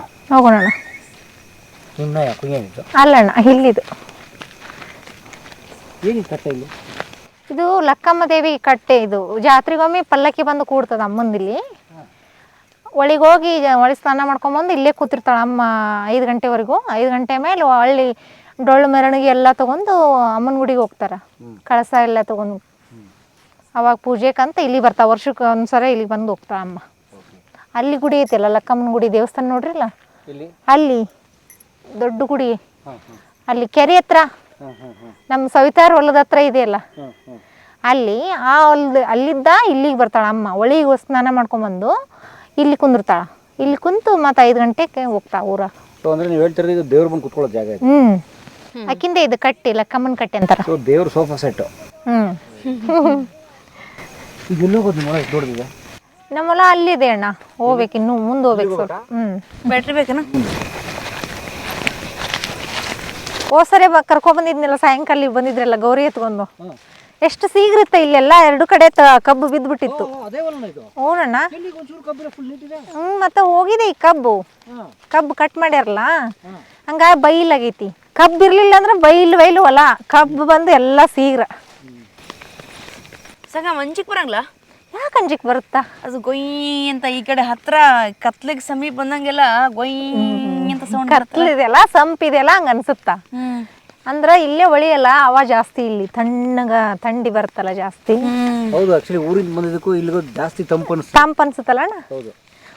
ಇಲ್ಲಿದು. ಏನಿತ್ತು ಕಟ್ಟೆ ಇಲ್ಲಿ? ಇದು ಲಕ್ಕಮ್ಮ ದೇವಿ ಕಟ್ಟೆ ಇದು. ಜಾತ್ರೆಗೊಮ್ಮೆ ಪಲ್ಲಕ್ಕಿ ಬಂದು ಕೂಡ್ತದ ಅಮ್ಮಂದಿಲ್ಲಿ. ಒಳಗೆ ಹೋಗಿ ಒಳಗೆ ಸ್ನಾನ ಮಾಡ್ಕೊಂಬಂದು ಇಲ್ಲೇ ಕೂತಿರ್ತಾಳೆ ಅಮ್ಮ ಐದು ಗಂಟೆವರೆಗೂ. ಐದು ಗಂಟೆ ಮೇಲೆ ಹಳ್ಳಿ ಡೊಳ್ಳು ಮೆರವಣಿಗೆ ಎಲ್ಲ ತಗೊಂಡು ಅಮ್ಮನ ಗುಡಿಗೆ ಹೋಗ್ತಾರೆ. ಕಳಸ ಎಲ್ಲ ತಗೊಂಡು. ಅವಾಗ ಪೂಜೆಕಂತ ಇಲ್ಲಿ ಬರ್ತಾವೆ ವರ್ಷಕ್ಕೆ ಒಂದ್ಸಲ ಇಲ್ಲಿಗೆ ಬಂದು ಹೋಗ್ತಾಳೆ ಅಮ್ಮ. ಅಲ್ಲಿ ಗುಡಿ ಐತಿಲ್ಲ ಲಕ್ಕಮ್ಮನ ಗುಡಿ ದೇವಸ್ಥಾನ ನೋಡ್ರಿ ಇಲ್ಲಿ ಅಲ್ಲಿ ದೊಡ್ಡ ಗುಡಿ. ಹಾಂ ಹಾಂ ಅಲ್ಲಿ ಕೆರೆ ಹತ್ರ. ಹಾಂ ಹಾಂ ಹಾಂ ನಮ್ಮ ಸವಿತಾರ ಹೊಲದ ಹತ್ರ ಇದೆಯಲ್ಲ ಹಾಂ ಹಾಂ ಅಲ್ಲಿ ಆ ಹೊಲದ ಅಲ್ಲಿದ್ದ ಇಲ್ಲಿಗೆ ಬರ್ತಾಳ ಅಮ್ಮ. ಒಳಿಗೆ ಸ್ನಾನ ಮಾಡ್ಕೊಂಬಂದು ಇಲ್ಲಿ ಕುಂದಿರ್ತಾಳ. ಇಲ್ಲಿ ಕುಂತು ಮತ್ತೆ ಐದು ಗಂಟೆಗೆ ಹೋಗ್ತಾ ಊರ. ಸೊ ಅಂದರೆ ನೀವು ಹೇಳ್ತಿರೋದು ಇದು ದೇವ್ರು ಬಂದು ಕುತ್ಕೊಳ್ಳೋ ಜಾಗ ಇದೆ? ಅಕ್ಕಿಂದೆ ಇದು ಕಟ್ಟಿ ಲಕ್ಕಮ್ಮನ ಕಟ್ಟಿ ಅಂತಾರ. ಸೊ ದೇವ್ರ ಸೋಫಾ ಸೆಟ್ ಹ್ಮ್. ಈಗ ನಿಮ್ಮ ಎಷ್ಟು ದೊಡ್ಡದಿದೆ ನಮ್ಮ ಹೊಲ ಅಲ್ಲಿದೆ ಅಣ್ಣ. ಹೋಗ್ಬೇಕು ಇನ್ನು ಮುಂದೆ ಹೋಗ್ಬೇಕು ಸ್ವಲ್ಪ ಹ್ಮ್. ಬ್ಯಾಟ್ರಿ ಬೇಕನ? ಹೋಸರೆ ಬ ಕರ್ಕೊ ಬಂದಿದ್ನಲ್ಲ ಸಾಯಂಕಾಲ ಇಲ್ಲಿ ಬಂದಿದ್ರಲ್ಲ ಗೌರಿ ಎತ್ಕೊಂಡು. ಎಷ್ಟು ಸೀಗ್ರತ್ತ ಇಲ್ಲೆಲ್ಲ ಎರಡು ಕಡೆ ತ ಕಬ್ಬು ಬಿದ್ದು ಬಿಟ್ಟಿತ್ತು ಹೊಲನ ಅಣ್ಣ ಹ್ಞೂನಣ್ಣ ಹ್ಞೂ ಮತ್ತೆ ಹೋಗಿದೆ ಈ ಕಬ್ಬು. ಕಬ್ಬು ಕಟ್ ಮಾಡ್ಯಾರಲ್ಲ? ಹಂಗ ಬೈಲಾಗೈತಿ ಕಬ್ಬು ಇರ್ಲಿಲ್ಲ ಅಂದ್ರೆ ಬೈಲ್ ಬೈಲು ಹೊಲ. ಕಬ್ಬು ಬಂದು ಎಲ್ಲ ಸೀಗ್ರ. ಸಂಗ ಮಂಜಿಗೆ ಬರಂಗಿಲ್ಲ ಯಾಕೆ ಅಂಜಿಕ್ ಬರುತ್ತಾ? ಅದು ಗೊಯ್ ಅಂತ ಈ ಕಡೆ ಹತ್ರ ಕತ್ಲಿಗೆ ಸಮೀಪ ಬಂದಂಗೆಲ್ಲ ಗೊಯ್ ಅಂತ ಸೌಂಡ್ ಕತ್ಲಿದೆಯಲ್ಲ ಸಂಪಿದೆಯಲ್ಲ ಹಂಗ ಅನ್ಸುತ್ತಾ? ಅಂದ್ರ ಇಲ್ಲೇ ಒಳಿಯಲ್ಲ ಅವ ಜಾಸ್ತಿ ಇಲ್ಲಿ ತಣ್ಣಗ ಥಂಡಿ ಬರುತ್ತಲ್ಲ ಜಾಸ್ತಿ. ಹೌದು ಆಕ್ಚುಲಿ ಊರಿಂದ ಬಂದಿದ್ದಕ್ಕೂ ಇಲ್ಲಿಗೂ ಜಾಸ್ತಿ ತಂಪು ಅನ್ಸುತ್ತೆ. ತಂಪು ಅನ್ಸುತ್ತಲ್ಲ ಅಣ್ಣ? ಹೌದು.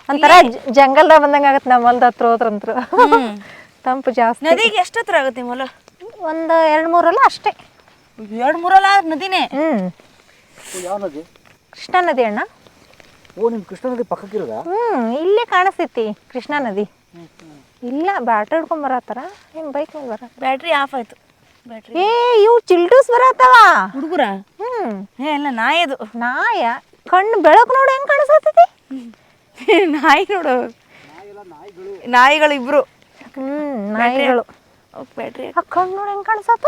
ಒಂಥರ ಜಂಗಲ್ದಾಗ ಬಂದಂಗ ಆಗತ್ತೆ ನಮ್ಮ ಹೊಲದ ಹತ್ರ ಹೋದ್ರಂತ್ರ ತಂಪು ಜಾಸ್ತಿ. ನದಿಗೆ ಎಷ್ಟು ಹತ್ರ ಆಗುತ್ತೆ ನಿಮ್ಮ ಹೊಲ? ಒಂದು ಎರಡು ಮೂರಲ್ಲ ಅಷ್ಟೇ. ಎರಡು ಮೂರಲ್ಲ ನದಿನೇ? ಹ್ಮ್. ಯಾವ ನದಿ? ಕೃಷ್ಣಾ ನದಿ ಅಣ್ಣ. ಓ ನಿಮ್ಮ ಕೃಷ್ಣ ನದಿ ಪಕ್ಕಕ್ಕಿರೋದಾ? ಹ್ಮ್ ಇಲ್ಲೇ ಕಾಣಿಸ್ತೈತಿ ಕೃಷ್ಣಾ ನದಿ. ಇಲ್ಲ ಬ್ಯಾಟ್ರಿ ಹಿಡ್ಕೊಂಡ್ ಬರತ್ತಾರ? ನಿಮ್ ಬೈಕ್ ಮೇಲೆ ಬರ ಬ್ಯಾಟ್ರಿ ಆಫ್ ಆಯ್ತು. ಬ್ಯಾಟ್ರಿ. ಏ ಇವು ಚಿಲ್ಟೂಸ್ ಬರತ್ತವ? ಹುಡುಗರ? ಹ್ಮ್. ಏ ಇಲ್ಲ ನಾಯದು. ನಾಯ? ಕಣ್ಣು ಬೆಳಕು ನೋಡು ಹೆಂಗ್ ಕಾಣಿಸ್ತೈತಿ? ನಾಯಿ ನೋಡು. ನಾಯಿಗಳು ಇಬ್ರು. ಹ್ಮ್ ನಾಯಿಗಳು. ಬ್ಯಾಟ್ರಿ ಕಣ್ಣು ನೋಡಿ ಹೆಂಗ್ ಕಾಣಿಸತ್ತ?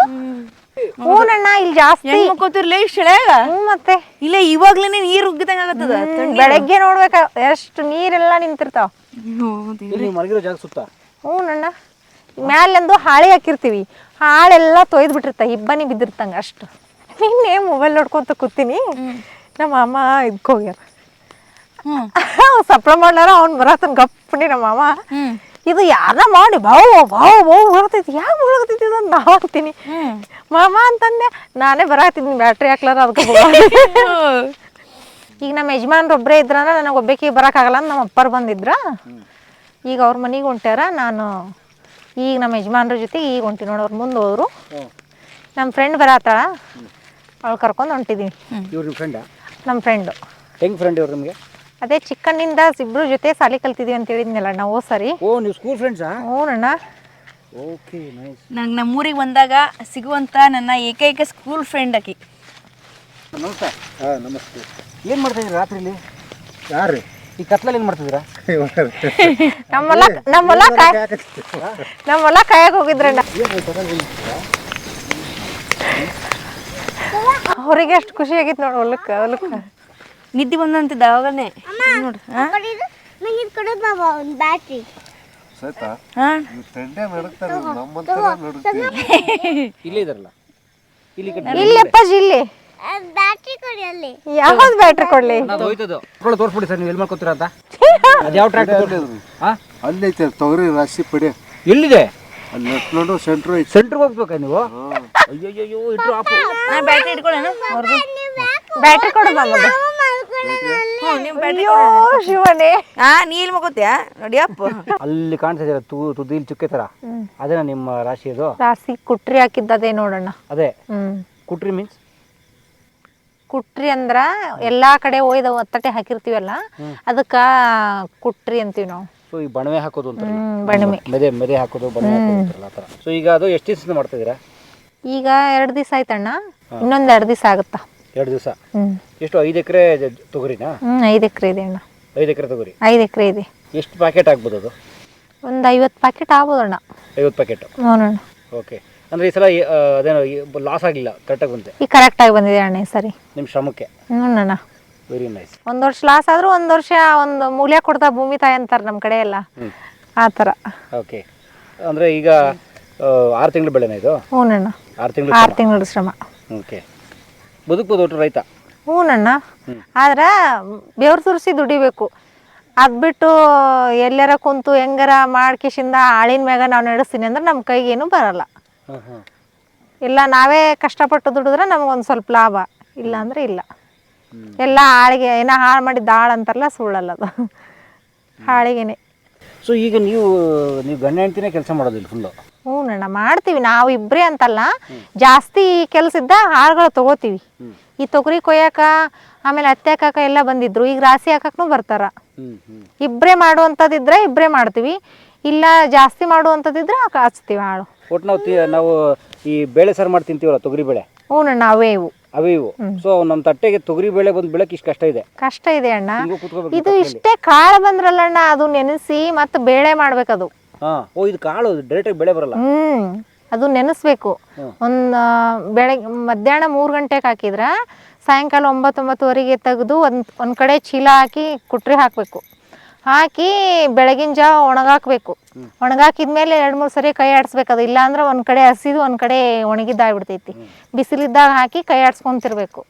ಹೂನಣ್ಣ ಇಲ್ಲಿ ಜಾಸ್ತಿ. ಹೆಂಗ್ ಮಕ್ಕೋತಿರ್ಲಿ ಶೆಳ್ಯಾಗ ಹ್ಞೂ ಮತ್ತೆ. ಇಲ್ಲ ಇವಾಗ್ಲೇನೆ ನೀರು ಉಗ್ಗಿದಂಗ ಆಗತ್ತದ? ಬೆಳಗ್ಗೆ ನೋಡ್ಬೇಕ ಎಷ್ಟು ನೀರೆಲ್ಲ ನಿಂತಿರ್ತಾವ. ಇಲ್ಲಿ ಮಲಗಿರೋ ಜಾಗ ಸುತ್ತ. ಹ್ಞೂನಣ್ಣ ಮ್ಯಾಲೆಂದು ಹಾಳೆ ಹಾಕಿರ್ತೀವಿ. ಹಾಳೆಲ್ಲ ತೊಯ್ದು ಬಿಟ್ಟಿರ್ತ ಇಬ್ಬನಿ ಬಿದ್ದಿರ್ತಂಗ ಅಷ್ಟು. ನಿನ್ನೆ ಮೊಬೈಲ್ ನೋಡ್ಕೊಂತ ಕೂತೀನಿ. ನಮ್ಮ ಅಮ್ಮ ಇದ್ಕೋಗ್ಯಾರ. ಹ್ಮ್. ಸಪ್ಲ ಮಾಡ್ಲಾರ ಅವ್ನ್ ಬರತನ ಗಪ್ಪನಿ ನಮ್ಮ ಅಮ್ಮ. ಹ್ಮ್. ಇದು ಯಾರ ಮಾಡಿ ಬಾವು ಬಾವು ಬಾವು ಬರ್ತೈತಿ ಯಾಕೆ ಮುಳುಗತೈತಿ ಅಂತ ನಾ ಹೋಗ್ತೀನಿ ಮಾಮ ಅಂತಂದೆ ನಾನೇ ಬರಾತೀನಿ ಬ್ಯಾಟ್ರಿ ಹಾಕ್ಲಾರ ಅದಕ್ಕೆ ಈಗ ನಮ್ಮ ಯಜಮಾನ್ರು ಒಬ್ಬರೇ ಇದ್ರಂದ್ರೆ ನನಗೆ ಒಬ್ಬಾಕಿ ಬರೋಕ್ಕಾಗಲ್ಲ ಅಂತ ನಮ್ಮ ಅಪ್ಪರು ಬಂದಿದ್ರ. ಈಗ ಅವ್ರ ಮನೆಗೆ ಹೊಂಟ್ಯಾರ ನಾನು ಈಗ ನಮ್ಮ ಯಜಮಾನ್ರ ಜೊತೆ ಈಗ ಹೊಂಟಿ ನೋಡಿ ಅವ್ರು ಮುಂದೆ ಹೋದ್ರು. ನಮ್ಮ ಫ್ರೆಂಡ್ ಬರತ್ತಾಳ ಅವಳು ಕರ್ಕೊಂಡು ನಿಮ್ಮ ನಮ್ಮ ಫ್ರೆಂಡು ಹೆಂಗೆ ಫ್ರೆಂಡ್ ಇವ್ರು ನಿಮಗೆ? ಅದೇ ಚಿಕ್ಕಣ್ಣಿಂದ ಇಬ್ರು ಜೊತೆ ಸಾಲಿ ಕಲ್ತಿದೀವಿ ಅಂತ ಹೇಳಿದ್ನಲ್ಲ ನಾವು ಸರಿ. ಓ ನೀವು ಸ್ಕೂಲ್ ಫ್ರೆಂಡ್ಸಾ ಹ್ಞೂನಣ್ಣ ಓಕೆ ನೈಸ್ ನಂಗೆ ನಮ್ಮೂರಿಗೆ ಬಂದಾಗ ಸಿಗುವಂತ ನನ್ನ ಏಕೈಕ ಸ್ಕೂಲ್ ಫ್ರೆಂಡ್ ಆಕಿ. ನಮಸ್ತೆ. ಹಾಂ ನಮಸ್ತೆ. ಏನು ಮಾಡ್ತಾ ಇದ್ದೀರಾ ರಾತ್ರಿಲಿ? ಯಾರು ಈ ಕತ್ಲಲ್ಲಿ ಏನು ಮಾಡ್ತಿದ್ದೀರಾ? ನಮ್ಮ ಹೊಲ ನಮ್ಮ ಹೊಲ ಕಾಯ್ ನಮ್ಮ ಹೊಲ ಕಾಯಕ್ಕೆ ಹೋಗಿದ್ರಣ್ಣ ಅವ್ರಿಗೆ ಅಷ್ಟು ಖುಷಿ ಆಗಿತ್ತು ನೋಡಿ ಹೊಲಕ್ಕೆ ಹೊಲಕ್ಕೆ. ನಿದ್ದೆ ಬಂದಂತಿದ್ದ ಅವಾಗನೇ ನೋಡು ಹಾ? ನಂಗೆ ಇದು ಕೊಡೋದು ಬಾಬ ಒಂದು ಬ್ಯಾಟ್ರಿ ಹಾ? ಇಲ್ಲೇ ಇದಾರಲ್ಲ? ಇಲ್ಲಿ ಕಟ್ಟಿ ಇಲ್ಲಿ. ಅಪ್ಪಾಜಿ ಇಲ್ಲಿ. ಬ್ಯಾಟ್ರಿ ಕೊಡಿ ಅಲ್ಲಿ. ಯಾವ್ದು ಬ್ಯಾಟ್ರಿ ಕೊಡ್ಲಿ? ಅದು ಹೋಯ್ತದು. ಮಕ್ಕಳು ತೋರಿಸ್ಬಿಡಿ ಸರ್ ನೀವು ಎಲ್ಲಿ ಮಾಡ್ಕೊತೀರಾ ಅಂತ. ಅದು ಯಾವ ಟ್ರ್ಯಾಕ್ಟರ್ ಹಾಂ ಅಲ್ಲೈತೆ ತೊಗರಿ ರಾಶಿ ಪಡಿ. ಎಲ್ಲಿದೆ? ಅಲ್ಲಿ ಲೆಫ್ಟ್ ನೋಡು ಸೆಂಟ್ರ್ ಐತಿ ಸೆಂಟ್ರಿಗೆ ಹೋಗ್ಬೇಕಾ ನೀವು? ಅಯ್ಯಯ್ಯೋ ಇಟ್ರು ಆಪು ಬ್ಯಾಟ್ರಿ ಇಟ್ಕೊಳ್ಳೋಣ ಬ್ಯಾಟ್ರಿ ಕೊಡು ಶಿವನೇ. ಹಾ ನೀ ಇಲ್ಲಿ ಮಗೋತ್ಯಾ? ನೋಡಿ ಅಪ್ಪ. ಅಲ್ಲಿ ಕಾಣ್ತಿದ್ದೀರ ತು ತುದಿಲ್ ಚುಕ್ಕೆ ತರ? ಅದೇನಾ ನಿಮ್ಮ ರಾಶಿ ಅದು? ರಾಶಿ ಕುಟ್ರಿ ಹಾಕಿದ್ದದೇ ನೋಡೋಣ. ಅದೇ? ಕುಟ್ರಿ ಮೀನ್ಸ್ ಕುಟ್ರಿ ಅಂದ್ರ ಎಲ್ಲಾ ಕಡೆ ಒಯ್ದ ಒತ್ತಟೆ ಹಾಕಿರ್ತೀವಲ್ಲ ಅದಕ್ಕ ಕುಟ್ರಿ ಅಂತೀವಿ ನಾವು. ಸೊ ಈ ಬಣವೆ ಹಾಕೋದು ಅಂತ ಬಣವೆ. ಬಣಿಮೆ ಮೆದೆ ಮೆದೆ ಹಾಕೋದು ಬಣವೆ ಹಾಕೋದು ಅಂತಾರಲ್ಲ ಆ ಥರ ಸೊ ಈಗ ಅದು ಎಷ್ಟು ದಿವಸದಿಂದ ಮಾಡ್ತಾ ಇದ್ದೀರಾ ಈಗ ಎರಡು ದಿವಸ ಆಯ್ತಣ್ಣ. ಇನ್ನೊಂದು ಎರಡು ದಿವಸ ಆಗುತ್ತಾ? ಎರಡು ದಿವಸ. ಎಷ್ಟು ಐದು ಎಕರೆ ತೊಗರಿನಾ? ಹ್ಞೂ ಐದು ಎಕರೆ ಇದೆ ಅಣ್ಣ. ಐದು ಎಕರೆ ತೊಗರಿ. ಐದು ಎಕರೆ ಇದೆ. ಎಷ್ಟು ಪ್ಯಾಕೆಟ್ ಆಗ್ಬೋದು ಅದು? ಒಂದು ಐವತ್ತು ಪ್ಯಾಕೆಟ್ ಆಗ್ಬೋದಣ್ಣ ಐವತ್ತು ಪ್ಯಾಕೆಟ್ ಅಣ್ಣ ಓಕೆ ಅಂದ್ರೆ ಈ ಸಲ ಅದೇನು ಆ, ಅದೇನೋ ಲಾಸ್ ಆಗಿಲ್ಲ ಕರೆಕ್ಟಾಗಿ ಬಂತೆ? ಈಗ ಕರೆಕ್ಟಾಗಿ ಬಂದಿದೆ ಅಣ್ಣ ಈ ಸರಿ. ನಿಮ್ಮ ಶ್ರಮಕ್ಕೆ? ಹ್ಞೂ ಅಣ್ಣ ವೆರಿ ನೈಸ್ ಒಂದು ವರ್ಷ ಲಾಸ್ ಆದ್ರೂ ಒಂದು ವರ್ಷ ಒಂದು ಮೂಲ್ಯ ಕೊಡ್ತಾ ಭೂಮಿ ತಾಯಿ ಅಂತಾರೆ ನಮ್ಮ ಕಡೆ ಎಲ್ಲ. ಆ ಥರ. ಓಕೆ ಅಂದರೆ ಈಗ ಆರು ತಿಂಗಳು ಬೆಳೆನ ಇದು? ಹ್ಞೂ ಅಣ್ಣ ಆರು ತಿಂಗಳು ಆರು ತಿಂಗಳ ಶ್ರಮ. ಓಕೆ ಬದುಕ್ಬೋದು ಒಟ್ಟು ರೈತ. ಹ್ಞೂ ಅಣ್ಣ ಆದ್ರೆ ಬೆವ್ರು ತುರಿಸಿ ದುಡಿಬೇಕು. ಅದು ಬಿಟ್ಟು ಎಲ್ಲಾರ ಕುಂತು ಹೆಂಗಾರ ಮಾಡ್ಕಿಶಿಂದ ಆಳಿನ ಮ್ಯಾಗ ನಾವು ನಡೆಸ್ತೀನಿ ಅಂದ್ರೆ ನಮ್ಮ ಕೈಗೇನು ಬರಲ್ಲ. ಹಾಂ ಹಾಂ ಇಲ್ಲ ನಾವೇ ಕಷ್ಟಪಟ್ಟು ದುಡಿದ್ರೆ ನಮಗೊಂದು ಸ್ವಲ್ಪ ಲಾಭ. ಇಲ್ಲ. ಅಂದ್ರೆ ಇಲ್ಲ ಎಲ್ಲ ಆಳಿಗೆ ಏನೋ ಹಾಳು ಮಾಡಿದ್ದ ಆಳು ಅಂತಾರಲ್ಲ ಸುಳ್ಳಲ್ಲ ಅದು. ಹಾಳಿಗೆನೆ. ಸೊ ಈಗ ನೀವು ನೀವು ಗಂಡ ಹೆಂಡ್ತಿನೇ ಕೆಲಸ ಮಾಡೋದಿಲ್ಲ ಫುಲ್ಲು ಹ್ಞೂ ಅಣ್ಣ ಮಾಡ್ತೀವಿ. ನಾವು ಇಬ್ಬರೇ ಅಂತಲ್ಲ. ಜಾಸ್ತಿ ಕೆಲಸ ಇದ್ದ ಆಳುಗಳು ತಗೋತೀವಿ. ಈ ತೊಗರಿ ಕೊಯ್ಯಾಕ ಆಮೇಲೆ ಅತ್ತೆ ಹಾಕಾಕ ಎಲ್ಲ ಬಂದಿದ್ರು. ಈಗ ರಾಸಿ ಹಾಕಕ್ಕೂ ಬರ್ತಾರ. ಇಬ್ಬರೇ ಮಾಡುವಂಥದ್ದಿದ್ರೆ ಇಬ್ಬರೇ ಮಾಡ್ತೀವಿ. ಇಲ್ಲ ಜಾಸ್ತಿ ಮಾಡುವಂಥದ್ದಿದ್ರೆ ಹಚ್ತೀವಿ ಆಳು. ಒಟ್ಟು ನಾವು ತಿ- ನಾವು ಈ ಬೇಳೆ ಸಾರು ಮಾಡಿ ತಿಂತೀವಲ್ಲ ತೊಗರಿ ಬೇಳೆ? ಹ್ಞೂ ಅಣ್ಣ ಅವೇ ಇವು. ಅವೇ ಇವು. ಸೊ ನಮ್ಮ ತಟ್ಟೆಗೆ ತೊಗರಿ ಬೇಳೆ ಬಂದು ಬೆಳಕ್ ಇಷ್ಟ ಕಷ್ಟ ಇದೆ. ಕಷ್ಟ ಇದೆ ಅಣ್ಣ. ಹಿಂಗೂ ಕುತ್ಕೋಬೇಕು ಇದು ಇಷ್ಟೇ ಕಾಳು ಬಂದ್ರಲ್ಲ ಅಣ್ಣ ಅದು ನೆನೆಸಿ ಮತ್ತೆ ಬೇಳೆ ಮಾಡ್ಬೇಕದು. ಹಾ. ಓ ಇದು ಕಾಳು ಡೈರೆಕ್ಟ್ ಬೆಳೆ ಬರಲ್ಲ. ಹ್ಮ್. ಅದು ನೆನೆಸ್ಬೇಕು. ಒಂದು ಬೆಳಗ್ಗೆ ಮಧ್ಯಾಹ್ನ ಮೂರ್ ಗಂಟೆಗೆ ಹಾಕಿದ್ರ ಸಾಯಂಕಾಲ ಒಂಬತ್ತೊಂಬತ್ತುವರೆಗೆ ತೆಗೆದು ಒಂದ್ ಒಂದ್ ಕಡೆ ಚೀಲ ಹಾಕಿ ಕುಟ್ರಿ ಹಾಕಬೇಕು. ಹಾಕಿ ಬೆಳಗಿನ ಜಾವ ಒಣಗಾಕ್ಬೇಕು. ಒಣಗಾಕಿದ್ಮೇಲೆ ಎರಡು ಮೂರು ಸರಿ ಕೈ ಆಡಿಸ್ಬೇಕು ಅದು. ಇಲ್ಲಾಂದ್ರೆ ಒಂದು ಕಡೆ ಹಸಿದು ಒಂದು ಕಡೆ ಒಣಗಿದ್ದಾಗ್ಬಿಡ್ತೈತಿ. ಬಿಸಿಲಿದ್ದಾಗ ಹಾಕಿ ಕೈ ಆಡ್ಸ್ಕೊಂತಿರ್ಬೇಕು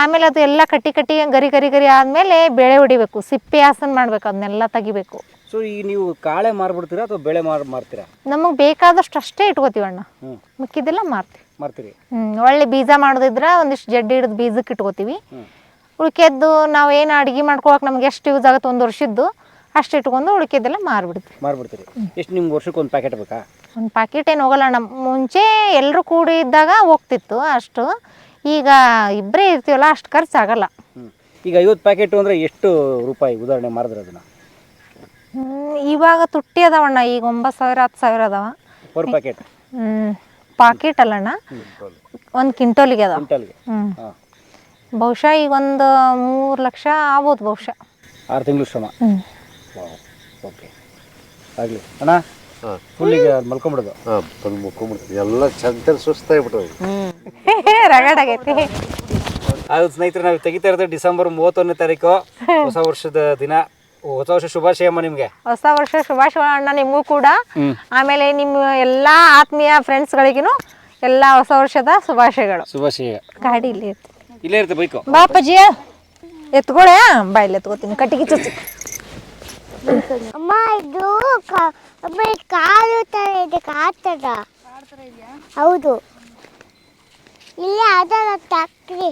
ಆಮೇಲೆ ಅದು ಎಲ್ಲ ಕಟ್ಟಿ ಕಟ್ಟಿ ಗರಿ ಗರಿ ಗರಿ ಆದ್ಮೇಲೆ ಬೇಳೆ ಹೊಡಿಬೇಕು. ಸಿಪ್ಪೆ ಹಾಸನ್ ಮಾಡ್ಬೇಕು ಅದನ್ನೆಲ್ಲ ತೆಗಿಬೇಕು. ಸೊ ಈ ನೀವು ಕಾಳೆ ಮಾರ್ಬಿಡ್ತೀರಾ ಅಥವಾ ಬೆಳೆ ಮಾರ್ ಮಾರ್ತೀರಾ? ನಮಗೆ ಬೇಕಾದಷ್ಟು ಅಷ್ಟೇ ಇಟ್ಕೋತೀವಿ ಅಣ್ಣ. ಮಿಕ್ಕಿದ್ದೆಲ್ಲ ಮಾರ್ತೀವಿ. ಮಾರ್ತೀರಿ? ಹ್ಮ್. ಒಳ್ಳೆ ಬೀಜ ಮಾಡೋದಿದ್ರೆ ಒಂದಿಷ್ಟು ಜಡ್ಡಿ ಹಿಡಿದು ಬೀಜಕ್ಕೆ ಇಟ್ಕೋತೀವಿ. ಉಳ್ಕೆದ್ದು ನಾವು ಏನು ಅಡುಗೆ ಮಾಡ್ಕೊಳಕ್ಕೆ ನಮ್ಗೆ ಎಷ್ಟು ಯೂಸ್ ಆಗುತ್ತೆ ಒಂದು ವರ್ಷದ್ದು. ಅಷ್ಟು ಇಟ್ಕೊಂಡು ಉಳ್ಕಿದ್ದೆಲ್ಲ ಮಾರ್ಬಿಡ್ತೀವಿ. ಮಾರ್ಬಿಡ್ತೀರಿ. ಎಷ್ಟು ನಿಮ್ಗೆ ವರ್ಷಕ್ಕೆ ಒಂದು ಪ್ಯಾಕೆಟ್ ಬೇಕಾ? ಒಂದು ಪ್ಯಾಕೆಟ್ ಏನು ಹೋಗಲ್ಲ. ನಮ್ಮ ಮುಂಚೆ ಎಲ್ಲರೂ ಕೂಡಿ ಇದ್ದಾಗ ಹೋಗ್ತಿತ್ತು ಅಷ್ಟು. ಈಗ ಇಬ್ಬರೇ ಇರ್ತೀವಲ್ಲ ಅಷ್ಟು ಖರ್ಚು ಆಗಲ್ಲ ಈಗ ಐವತ್ತು ಪ್ಯಾಕೆಟ್ ಅಂದರೆ ಎಷ್ಟು ರೂಪಾಯಿ ಉದಾಹರಣೆ ಮಾರಿದ್ರೆ ಅದನ್ನು? ಹ್ಮ್, ಇವಾಗ ತುಟ್ಟಿ ಅದಾವಣ್ಣ ಈಗ ಒಂಬತ್ತು ಸಾವಿರ ಹತ್ತು ಸಾವಿರ ಅದಾವ. ಪರ್ ಪ್ಯಾಕೆಟ್ ಹ್ಞೂ ಪಾಕೆಟ್ ಅಲ್ಲಣ್ಣ ಒಂದು ಕಿಂಟೋಲಿಗೆ ಅದಾವ. ಕ್ವಿಂಟಲ್ಗೆ ಹ್ಞೂ ಹಾಂ. ಬಹುಶಃ ಈಗ ಒಂದು ಮೂರು ಲಕ್ಷ ಆಗ್ಬೋದು ಬಹುಶಃ. ಆರು ತಿಂಗಳು ಶ್ರಮ. ಹ್ಞೂ ಆಗಲಿ. ಅಣ್ಣ ಫುಲ್ ಈಗ ಮಲ್ಕೊಂಬಿಡೋದು. ಹಾಂ. ಬಂದು ಮುಕ್ಕೊಂಬಿಡ್ತೀವಿ ಎಲ್ಲ ಚಂದ ಸುಸ್ತಾಗ್ಬಿಟ್ಟವು [laughs] ರಗಡಾಗೈತಿ ಅದು ಸ್ನೇಹಿತರೆ ನಾವು ತೆಗಿತಾ ಇರೋದು ಡಿಸೆಂಬರ್ ಮೂವತ್ತೊಂದನೇ ತಾರೀಕು. ಹೊಸ ವರ್ಷದ ದಿನ. ಹೊಸ ವರ್ಷ ಶುಭಾಶಯ ಅಮ್ಮ ನಿಮಗೆ. ಹೊಸ ವರ್ಷ ಶುಭಾಶಯ ಅಣ್ಣ ನಿಮಗೂ ಕೂಡ. ಆಮೇಲೆ ನಿಮ್ಮ ಎಲ್ಲಾ ಆತ್ಮೀಯ ಫ್ರೆಂಡ್ಸ್ಗಳಿಗೂ ಎಲ್ಲಾ ಹೊಸ ವರ್ಷದ ಶುಭಾಶಯಗಳು. ಶುಭಾಶಯ. ಗಾಡಿ ಇಲ್ಲಿ ಐತಿ. ಇಲ್ಲೇ ಇರುತ್ತೆ ಬೈಕು. ಬಾ ಅಪ್ಪಾಜಿ ಬಾಯಲ್ಲಿ ಎತ್ಕೋತೀನಿ. ಕಟ್ಟಿಗೆ ಚುಚ್ಚಿ. ಅಮ್ಮ ಇದು ಕ- ಅಮ್ಮ ಇದು ಕಾಲು ತರ ಇದೆ ಕಾಡ್ತದ ಹೌದು. ಇಲ್ಲ ಅದರ ತಕ್ರಿ.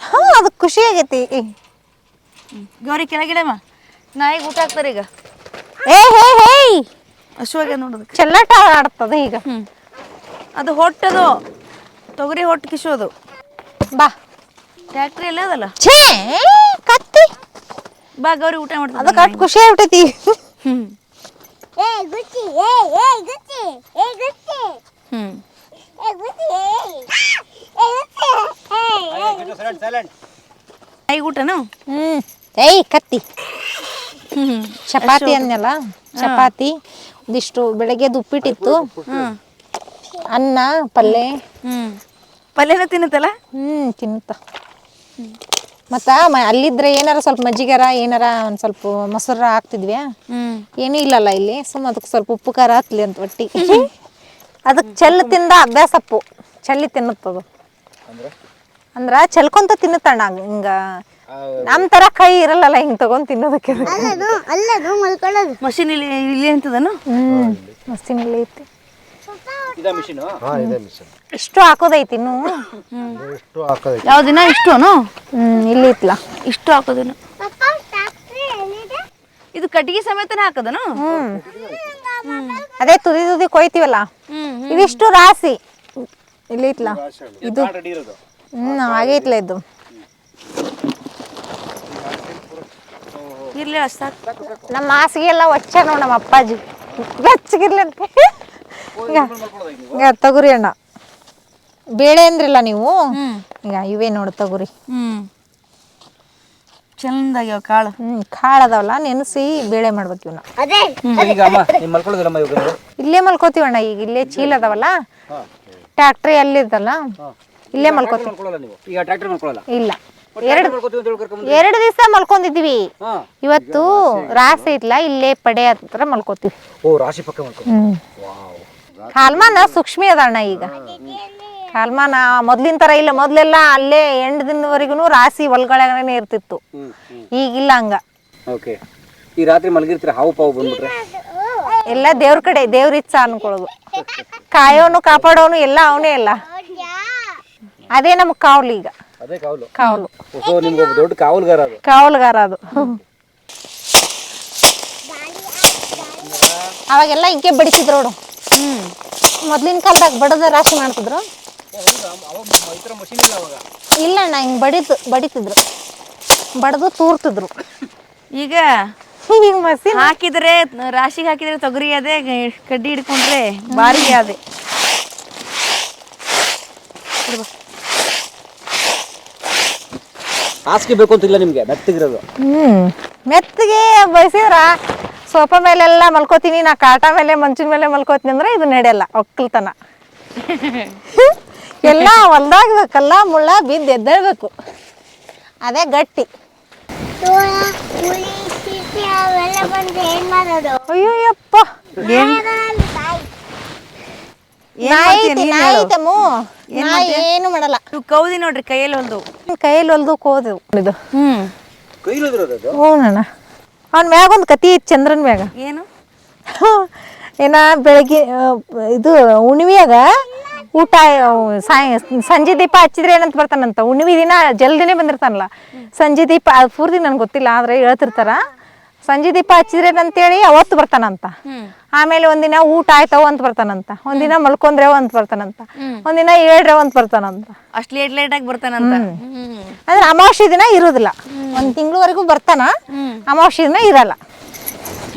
ಹಾ ಅದು ಖುಷಿ ಆಗೈತಿ. ಗೌರಿ ಕೆಳಗಿಡಮ್ಮ. ನಾಯಿಗೆ ಊಟ ಹಾಕ್ತಾರೆ ಈಗ. ಏ ಹೇ ಹೇ. ಹಸುವಾಗ್ಯ ನೋಡುದು ಚೆಲ್ಲಾಟ ಆಡ್ತದ ಈಗ. ಹ್ಞೂ ಅದು ಹೊಟ್ಟದು ತೊಗರಿ ಹೊಟ್ಟು ಕಿಸೋದು ಬಾ. ಟ್ಯಾಕ್ಟ್ರಿ ಎಲ್ಲ ಅದಲ್ಲ? ಛೇ ಕತ್ತಿ. ಬಾ ಗೌರಿ ಊಟ ಮಾಡ್ತಾರೆ ಅದಕ್ಕೆ ಅಷ್ಟು ಖುಷಿ ಆಗ್ಬಿಟ್ಟೈತಿ. ಹ್ಞೂ ಏ ಗುಚ್ಚಿ ಏ ಏ ಗುಚ್ಚಿ ಏ ಗುಚ್ಚಿ ಹ್ಞೂ ಏ ಗುಚ್ಚಿ ಏ ಏ ಗುಚ್ಚಿ ಏ ಏ ಊಟನು? ಹ್ಮ್. ಏಯ್ ಕತ್ತಿ. ಚಪಾತಿ ಅಂದ್ನಲ್ಲ ಚಪಾತಿ. ಒಂದಿಷ್ಟು ಬೆಳಗ್ಗೆದು ಉಪ್ಪಿಟ್ಟಿತ್ತು. ಹ್ಞೂ ಅನ್ನ ಪಲ್ಯ ಹ್ಞೂ ಪಲ್ಯನ ತಿನ್ನುತ್ತಲ್ಲ? ಹ್ಮ್ ತಿನ್ನುತ್ತ. ಮತ್ತ ಮ- ಅಲ್ಲಿದ್ರೆ ಏನಾರ ಸ್ವಲ್ಪ ಮಜ್ಜಿಗಾರ ಏನಾರ ಒಂದ್ ಸ್ವಲ್ಪ ಮೊಸರ ಹಾಕ್ತಿದ್ವಿ. ಹ್ಞೂ ಏನೂ ಇಲ್ಲಲ್ಲ ಇಲ್ಲಿ ಸುಮ್ಮ ಅದಕ್ಕೆ ಸ್ವಲ್ಪ ಉಪ್ಪು ಖಾರ ಹತ್ಲಿ ಅಂತ ಒಟ್ಟಿ. ಅದಕ್ಕೆ ಚೆಲ್ಲು ತಿಂದ ಅಭ್ಯಾಸ ಅಪ್ಪು. ಚೆಲ್ಲಿ ತಿನ್ನುತ್ತದು. ಅಂದ್ರ? ಚೆಲ್ಕೊಂತ ತಿನ್ನುತ್ತಣ್ಣ ಹಿಂಗ. ನಮ್ ತರ ಕೈ ಇರಲ್ಲಲ್ಲ ಹಿಂಗ್ ತಗೊಂಡ್ ತಿನ್ನೋದಕ್ಕೆ. ಮಷಿನ್ ಮಷೀನ್ ಇಲ್ಲಿ ಇಲ್ಲಿ ಅಂತದನು? ಹ್ಮ್. ಇಲ್ಲಿ ಐತಿ. ಇದ ಮಿಷಿನು? ಹಾಂ ಇದೆ ಮಿಷನ್. ಇಷ್ಟು ಹಾಕೋದೈತಿ ಇನ್ನು. ಎಷ್ಟು ಹಾಕೋದೈತೆ. ಯಾವ ದಿನ ಇಷ್ಟುನು? ಹ್ಮ್ ಇಲ್ಲಿ ಇತ್ಲ. ಇಷ್ಟು ಹಾಕೋದಿನ ಇದು ಕಟ್ಟಿಗೆ ಸಮೇತನೇ ಹಾಕೋದನು? ಹ್ಮ್. ಅದೇ ತುದಿ ತುದಿ ಕೊಯ್ತೀವಲ್ಲ? ಇದಿಷ್ಟು ರಾಸಿ. ಇಲ್ಲಿ ಇತ್ಲ. ಇದು. ಹ್ಮ್ ಹಾಗೆ ಆಗೈತ್ಲ ಇದು ಇರ್ಲಿ ಅಷ್ಟ ನಮ್ಮ ಹಾಸಿಗೆ ಎಲ್ಲ ಒಚ್ಚ ನೋಡು ನಮ್ಮ ಅಪ್ಪಾಜಿ. ಬೆಚ್ಚಗಿರ್ಲಿ ಅಂತ. ಈಗ ಈಗ ತೊಗರಿ ಅಣ್ಣ. ಬೇಳೆ ಅಂದ್ರಲ್ಲ ನೀವು? ಈಗ ಇವೇ ನೋಡು ತೊಗರಿ. ಹ್ಞೂ ಚಂದಾಗ್ಯಾವ ಕಾಳು. ಹ್ಮ್ ಕಾಳು ಅದಾವಲ್ಲ ನೆನೆಸಿ ಬೇಳೆ ಮಾಡ್ಬೇಕು ಇವನ್ನ ಅದೇ ಈಗ ಅಮ್ಮ ನೀವು ಮಲ್ಕೊಳ್ಳೋದಿಲ್ಲಮ್ಮ ಇವಾಗ ನೀವು? ಇಲ್ಲೇ ಮಲ್ಕೋತೀವಣ್ಣ ಈಗ ಇಲ್ಲೇ ಚೀಲ ಅದಾವಲ್ಲ. ಟ್ಯಾಕ್ಟ್ರಿ ಅಲ್ಲಿದ್ದಲ್ಲ ಇಲ್ಲೇ ಮಲ್ಕೋತೀವಿ. ಮಲ್ಕೊಳ್ಳಲ್ಲ ನೀವು? ಈಗ ಟ್ರ್ಯಾಕ್ಟರ್ ಮಲ್ಕೊಳ್ಳಲ್ಲ? ಇಲ್ಲ. ಎರಡು ಮಲ್ಕೋತೀವಿ ಅಂತ ಹೇಳಿ ಕರ್ಕೊಂಡ್ ಎರಡು ದಿವಸ ಮಲ್ಕೊಂಡಿದ್ವಿ ಹಾ. ಇವತ್ತು ರಾಸಿ ಇಲ್ಲ ಇಲ್ಲೇ ಪಡೆ ಹತ್ರ ಮಲ್ಕೋತೀವಿ. ಓ ರಾಶಿ ಪಕ್ಕ ಮಲ್ಕೊ ಹ್ಮ್. ಕಾಲ್ಮಾನ ಸೂಕ್ಷ್ಮಿ ಅದಣ್ಣ ಈಗ. ಕಾಲ್ಮಾನ ಮೊದ್ಲಿನ ತರ ಇಲ್ಲ. ಮೊದ್ಲೆಲ್ಲ ಅಲ್ಲೇ ಎಂಟು ದಿನವರೆಗೂ ರಾಸಿ ಒಳಗಡೆನೆ ಇರ್ತಿತ್ತು. ಈಗಿಲ್ಲ ಹಂಗ. ಓಕೆ. ಈ ರಾತ್ರಿ ಮಲಗಿರ್ತೀರ? ಹಾವು ಪಾವು ಬಂದ್ಬಿಟ್ರೆ? ಎಲ್ಲ ದೇವ್ರ ಕಡೆ ದೇವ್ರ ಇಚ್ಛ ಅನ್ಕೊಳ್ಳೋದು ಕಾಯೋನು ಕಾಪಾಡೋನು ಎಲ್ಲ ಅವನೇ ಇಲ್ಲ ಅದೇ ನಮಗ್ ಕಾವಲು ಈಗ. ಕಾವಲು. ದೊಡ್ಡ ಕಾವಲುಗಾರ ಅದು. ಕಾವಲುಗಾರ ಅದು. ಅವಾಗೆಲ್ಲ ಹಿಂಗೆ ಬಡಿಸಿದ್ರು ನೋಡು. ಹ್ಮ್. ಮೊದ್ಲಿನ ಕಾಲದಾಗ ಬಡದ ರಾಶಿ ಮಾಡ್ತಿದ್ರು. ಇಲ್ಲ ಅಣ್ಣ ಹಿಂಗ್ ಬಡಿತು ಬಡಿತಿದ್ರು. ಬಡದು ತೂರ್ತಿದ್ರು. ಈಗ ಈಗ ಮಸಿ ಹಾಕಿದ್ರೆ ರಾಶಿಗೆ ಹಾಕಿದ್ರೆ ತೊಗರಿ ಅದೇ ಕಡ್ಡಿ ಹಿಡ್ಕೊಂಡ್ರೆ ಬಾರಿ ಅದೇ. ಹಾಸಿಗೆ ಬೇಕು ಅಂತಿಲ್ಲ ನಿಮ್ಗೆ ಮೆತ್ತಗಿರೋದು. ಹ್ಮ್. ಮೆತ್ತಗೆ ಬಯಸಿದ್ರ ಸೋಫಾ ಮೇಲೆಲ್ಲ ಮಲ್ಕೋತೀನಿ ನಾ ಕಾಟ ಮೇಲೆ ಮಂಚಿನ ಮೇಲೆ ಮಲ್ಕೋತೀನಿ ಅಂದ್ರೆ ಇದು ನಡೆಯಲ್ಲ ಒಕ್ಕಲ್ತನ. ಎಲ್ಲ ಹೊಲ್ದಾಗ ಬೇಕಲ್ಲ ಮುಳ್ಳ ಬಿದ್ದು ಎದ್ದೇಳ್ಬೇಕು. ಅದೇ ಗಟ್ಟಿ. ಏನ್ ಮಾಡಲ್ಲ. ಕೌದಿ ನೋಡ್ರಿ ಕೈಯಲ್ಲಿ ಹೊಲ್ದು ಕೈಯಲ್ಲಿ ಹೊಲ್ದು ಕೋದು. ಇದು. ಹ್ಮ್. ಅವ್ನ ಮ್ಯಾಗ ಒಂದು ಕತಿ ಐತಿ ಚಂದ್ರನ್ ಮ್ಯಾಗ. ಏನು? [laughs] ಏನ ಬೆಳಗ್ಗೆ ಇದು ಹುಣ್ಣಿಮೆಯಾಗ ಊಟ ಸಾಯ ಸಂಜೆ ದೀಪ ಹಚ್ಚಿದ್ರೆ ಏನಂತ ಬರ್ತಾನಂತ. ಹುಣ್ಣಿಮೆ ದಿನ ಜಲ್ದಿನೇ ಬಂದಿರ್ತಾನಲ್ಲ. ಸಂಜೆ ದೀಪ ಅದು ಪೂರ್ತಿ ನನ್ಗೆ ಗೊತ್ತಿಲ್ಲ ಆದ್ರೆ ಹೇಳ್ತಿರ್ತಾರ. ಸಂಜೆ ದೀಪ ಹಚ್ಚಿದ್ರೆ ಅಂತೇಳಿ ಅವತ್ತು ಬರ್ತಾನಂತ. ಆಮೇಲೆ ಒಂದಿನ ಊಟ ಆಯ್ತಾವ ಅಂತ ಬರ್ತಾನಂತ. ಒಂದಿನ ಮಲ್ಕೊಂಡ್ರೆವ ಅಂತ ಬರ್ತಾನಂತ. ಒಂದಿನ ಏಳ್ರೆವ ಅಂತ ಬರ್ತಾನಂತ. ಅಷ್ಟ್ ಲೇಟ್ ಲೇಟ್ ಆಗಿ ಬರ್ತಾನಂತ. ಅಂದ್ರೆ ಅಮಾವಾಸ್ಯೆ ದಿನ ಇರೋದಿಲ್ಲ. ಒಂದ್ ತಿಂಗಳವರೆಗೂ ಬರ್ತಾನ. ಅಮಾವಾಸ್ಯೆ ದಿನ ಇರಲ್ಲ.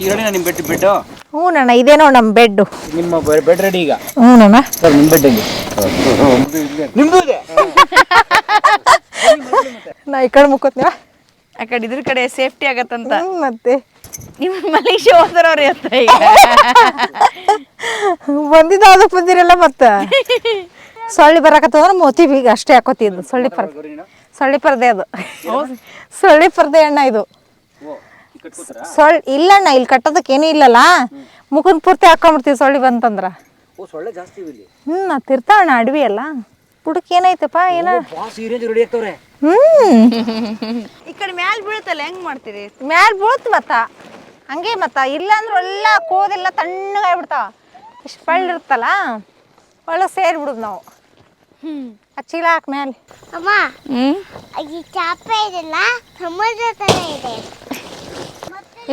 ಈಗ ರೆಡಿ ನಿಮ್ಮ ಬೆಡ್ ಬೆಡ್ ಹ್ಞೂ ನಣ್ಣ ಇದೇನೋ ನಮ್ಮ ಬೆಡ್ ನಿಮ್ಮ ಬೆಡ್ ರೆಡಿ ಈಗ? ಹ್ಞೂ ನಣ್ಣ ಸರ್ ನಿಮ್ಮ ಬೆಡ್ [laughs] ನಿಮ್ದು ಇದೆ? ನಾ ಈ ಕಡೆ ಮುಕ್ಕೋತೀವ ಆ ಕಡೆ ಇದ್ರ ಕಡೆ ಸೇಫ್ಟಿ ಆಗತ್ತಂತ. ಹ್ಮ್, ಮತ್ತೆ. ನಿಮ್ಮ ಮಲೇಷ್ಯಾ ಹೋದ್ರವ್ರಿ ಅಂತ ಈಗ. ಬಂದಿದ್ದ ಅದಕ್ಕೆ ಬಂದಿರಲ್ಲ ಮತ್ತ? ಸೊಳ್ಳಿ ಬರಾಕತ್ತಂದ್ರೆ ಮೋತಿ ಬೀಗ ಅಷ್ಟೇ ಹಾಕೋತಿದ್ದು ಸೊಳ್ಳಿ ಪರ್ ಸೊಳ್ಳಿ ಪರದೆ ಅದು. ಸೊಳ್ಳಿ ಪರದೆ ಅಣ್ಣ ಇದು. ಸೊಳ್ಳಿ ಇಲ್ಲಣ್ಣ ಇಲ್ಲಿ ಕಟ್ಟೋದಕ್ಕೆ ಏನೂ ಇಲ್ಲಲ್ಲ. ಮುಖದ ಪೂರ್ತಿ ಹಾಕೊಂಡ್ಬಿಡ್ತೀವಿ ಸೊಳ್ಳಿ ಬಂತಂದ್ರ. ಓ ಸೊಳ್ಳೆ ಜಾಸ್ತಿ ಇವೆ ಇಲ್ಲಿ. ಹ್ಮ್ ನಾ ತಿರ್ತಾವಣ್ಣ ಅಡವಿ ಅಲ್ಲ ಬುಡಕ್ ಏನಾಯ್ತಪ್ಪ ಏನ ರೆಡಿ ಆಗ್ತವ್ರೆ ಹ್ಮ್. ಈ ಕಡೆ ಮ್ಯಾಲ್ ಬೀಳ್ತಲ್ಲ ಹೆಂಗ್ ಮಾಡ್ತೀರಿ? ಮ್ಯಾಲ್ ಬೀಳ್ತು ಮತ್ತ. ಹಂಗೆ ಮತ್ತ. ಇಲ್ಲಾಂದ್ರೆ ಎಲ್ಲ ಕೋದೆಲ್ಲ ತಣ್ಣಗಾಗ್ಬಿಡ್ತಾವ ಇಷ್ಟು ಪಳ್ಳಿರುತ್ತಲ್ಲ ಒಳಗೆ ಸೇರಿಬಿಡುದು ನಾವು. ಆ ಚೀಲ ಹಾಕ್ ಮ್ಯಾಲೆ. ಅಮ್ಮ ಹ್ಮ್. ಈ ಚಾಪೆ ಇದೆಲ್ಲ ಸಮುದ್ರ ತರ ಇದೆ.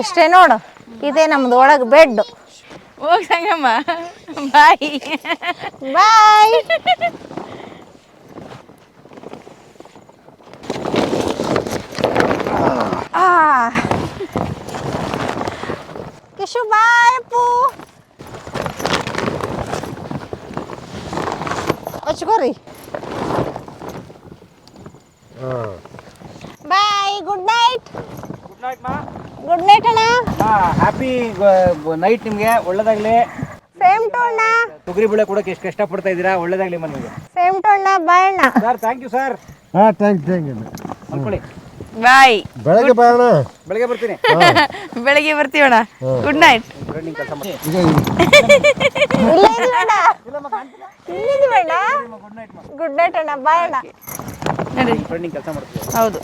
ಇಷ್ಟೇ ನೋಡು. ಇದೇ ನಮ್ದು ಒಳಗೆ ಬೆಡ್ ಹೋಗ್ Sangamma. Bye. Bye Kishu bye Appu ಹಚ್ಕೋರಿ bye good night good night ಮಾ ಗುಡ್ ನೈಟ್ ಅಣ್ಣ. ಹ್ಯಾಪಿ ನೈಟ್ ನಿಮಗೆ. ಒಳ್ಳೇದಾಗ್ಲಿ. ಸೇಮ್ ಟು ಅಣ್ಣ. ತೊಗರಿ ಬೆಳೆ ಕೂಡ ಎಷ್ಟು ಕಷ್ಟಪಡ್ತಾ ಇದ್ದೀರಾ? ಒಳ್ಳೇದಾಗ್ಲಿ ಅಮ್ಮ ನಿಮಗೆ. ಸೇಮ್ ಟು ಅಣ್ಣ. ಬಾಯ್ ಅಣ್ಣ. ಸರ್ ಥ್ಯಾಂಕ್ ಯು ಸರ್ ಹಾ ಥ್ಯಾಂಕ್ ಥ್ಯಾಂಕ್ ಯು ಅನ್ಕೊಳ್ಳಿ ಬಾಯ್ ಬೆಳಗ್ಗೆ ಬಾಯೋಣ ಬೆಳಗ್ಗೆ ಬರ್ತೀನಿ. ಬೆಳಿಗ್ಗೆ ಬರ್ತೀವಣ್ಣ ಗುಡ್ ನೈಟ್ ರನ್ನಿಂಗ್ ಕೆಲಸ ಮಾಡಿ ಇಲ್ಲ ಇಲ್ಲ ಅಣ್ಣ. ಅಣ್ಣ ಗುಡ್ ನೈಟ್ ಅಣ್ಣ ಬಾಯ್ ಅಣ್ಣ. ಹೌದು.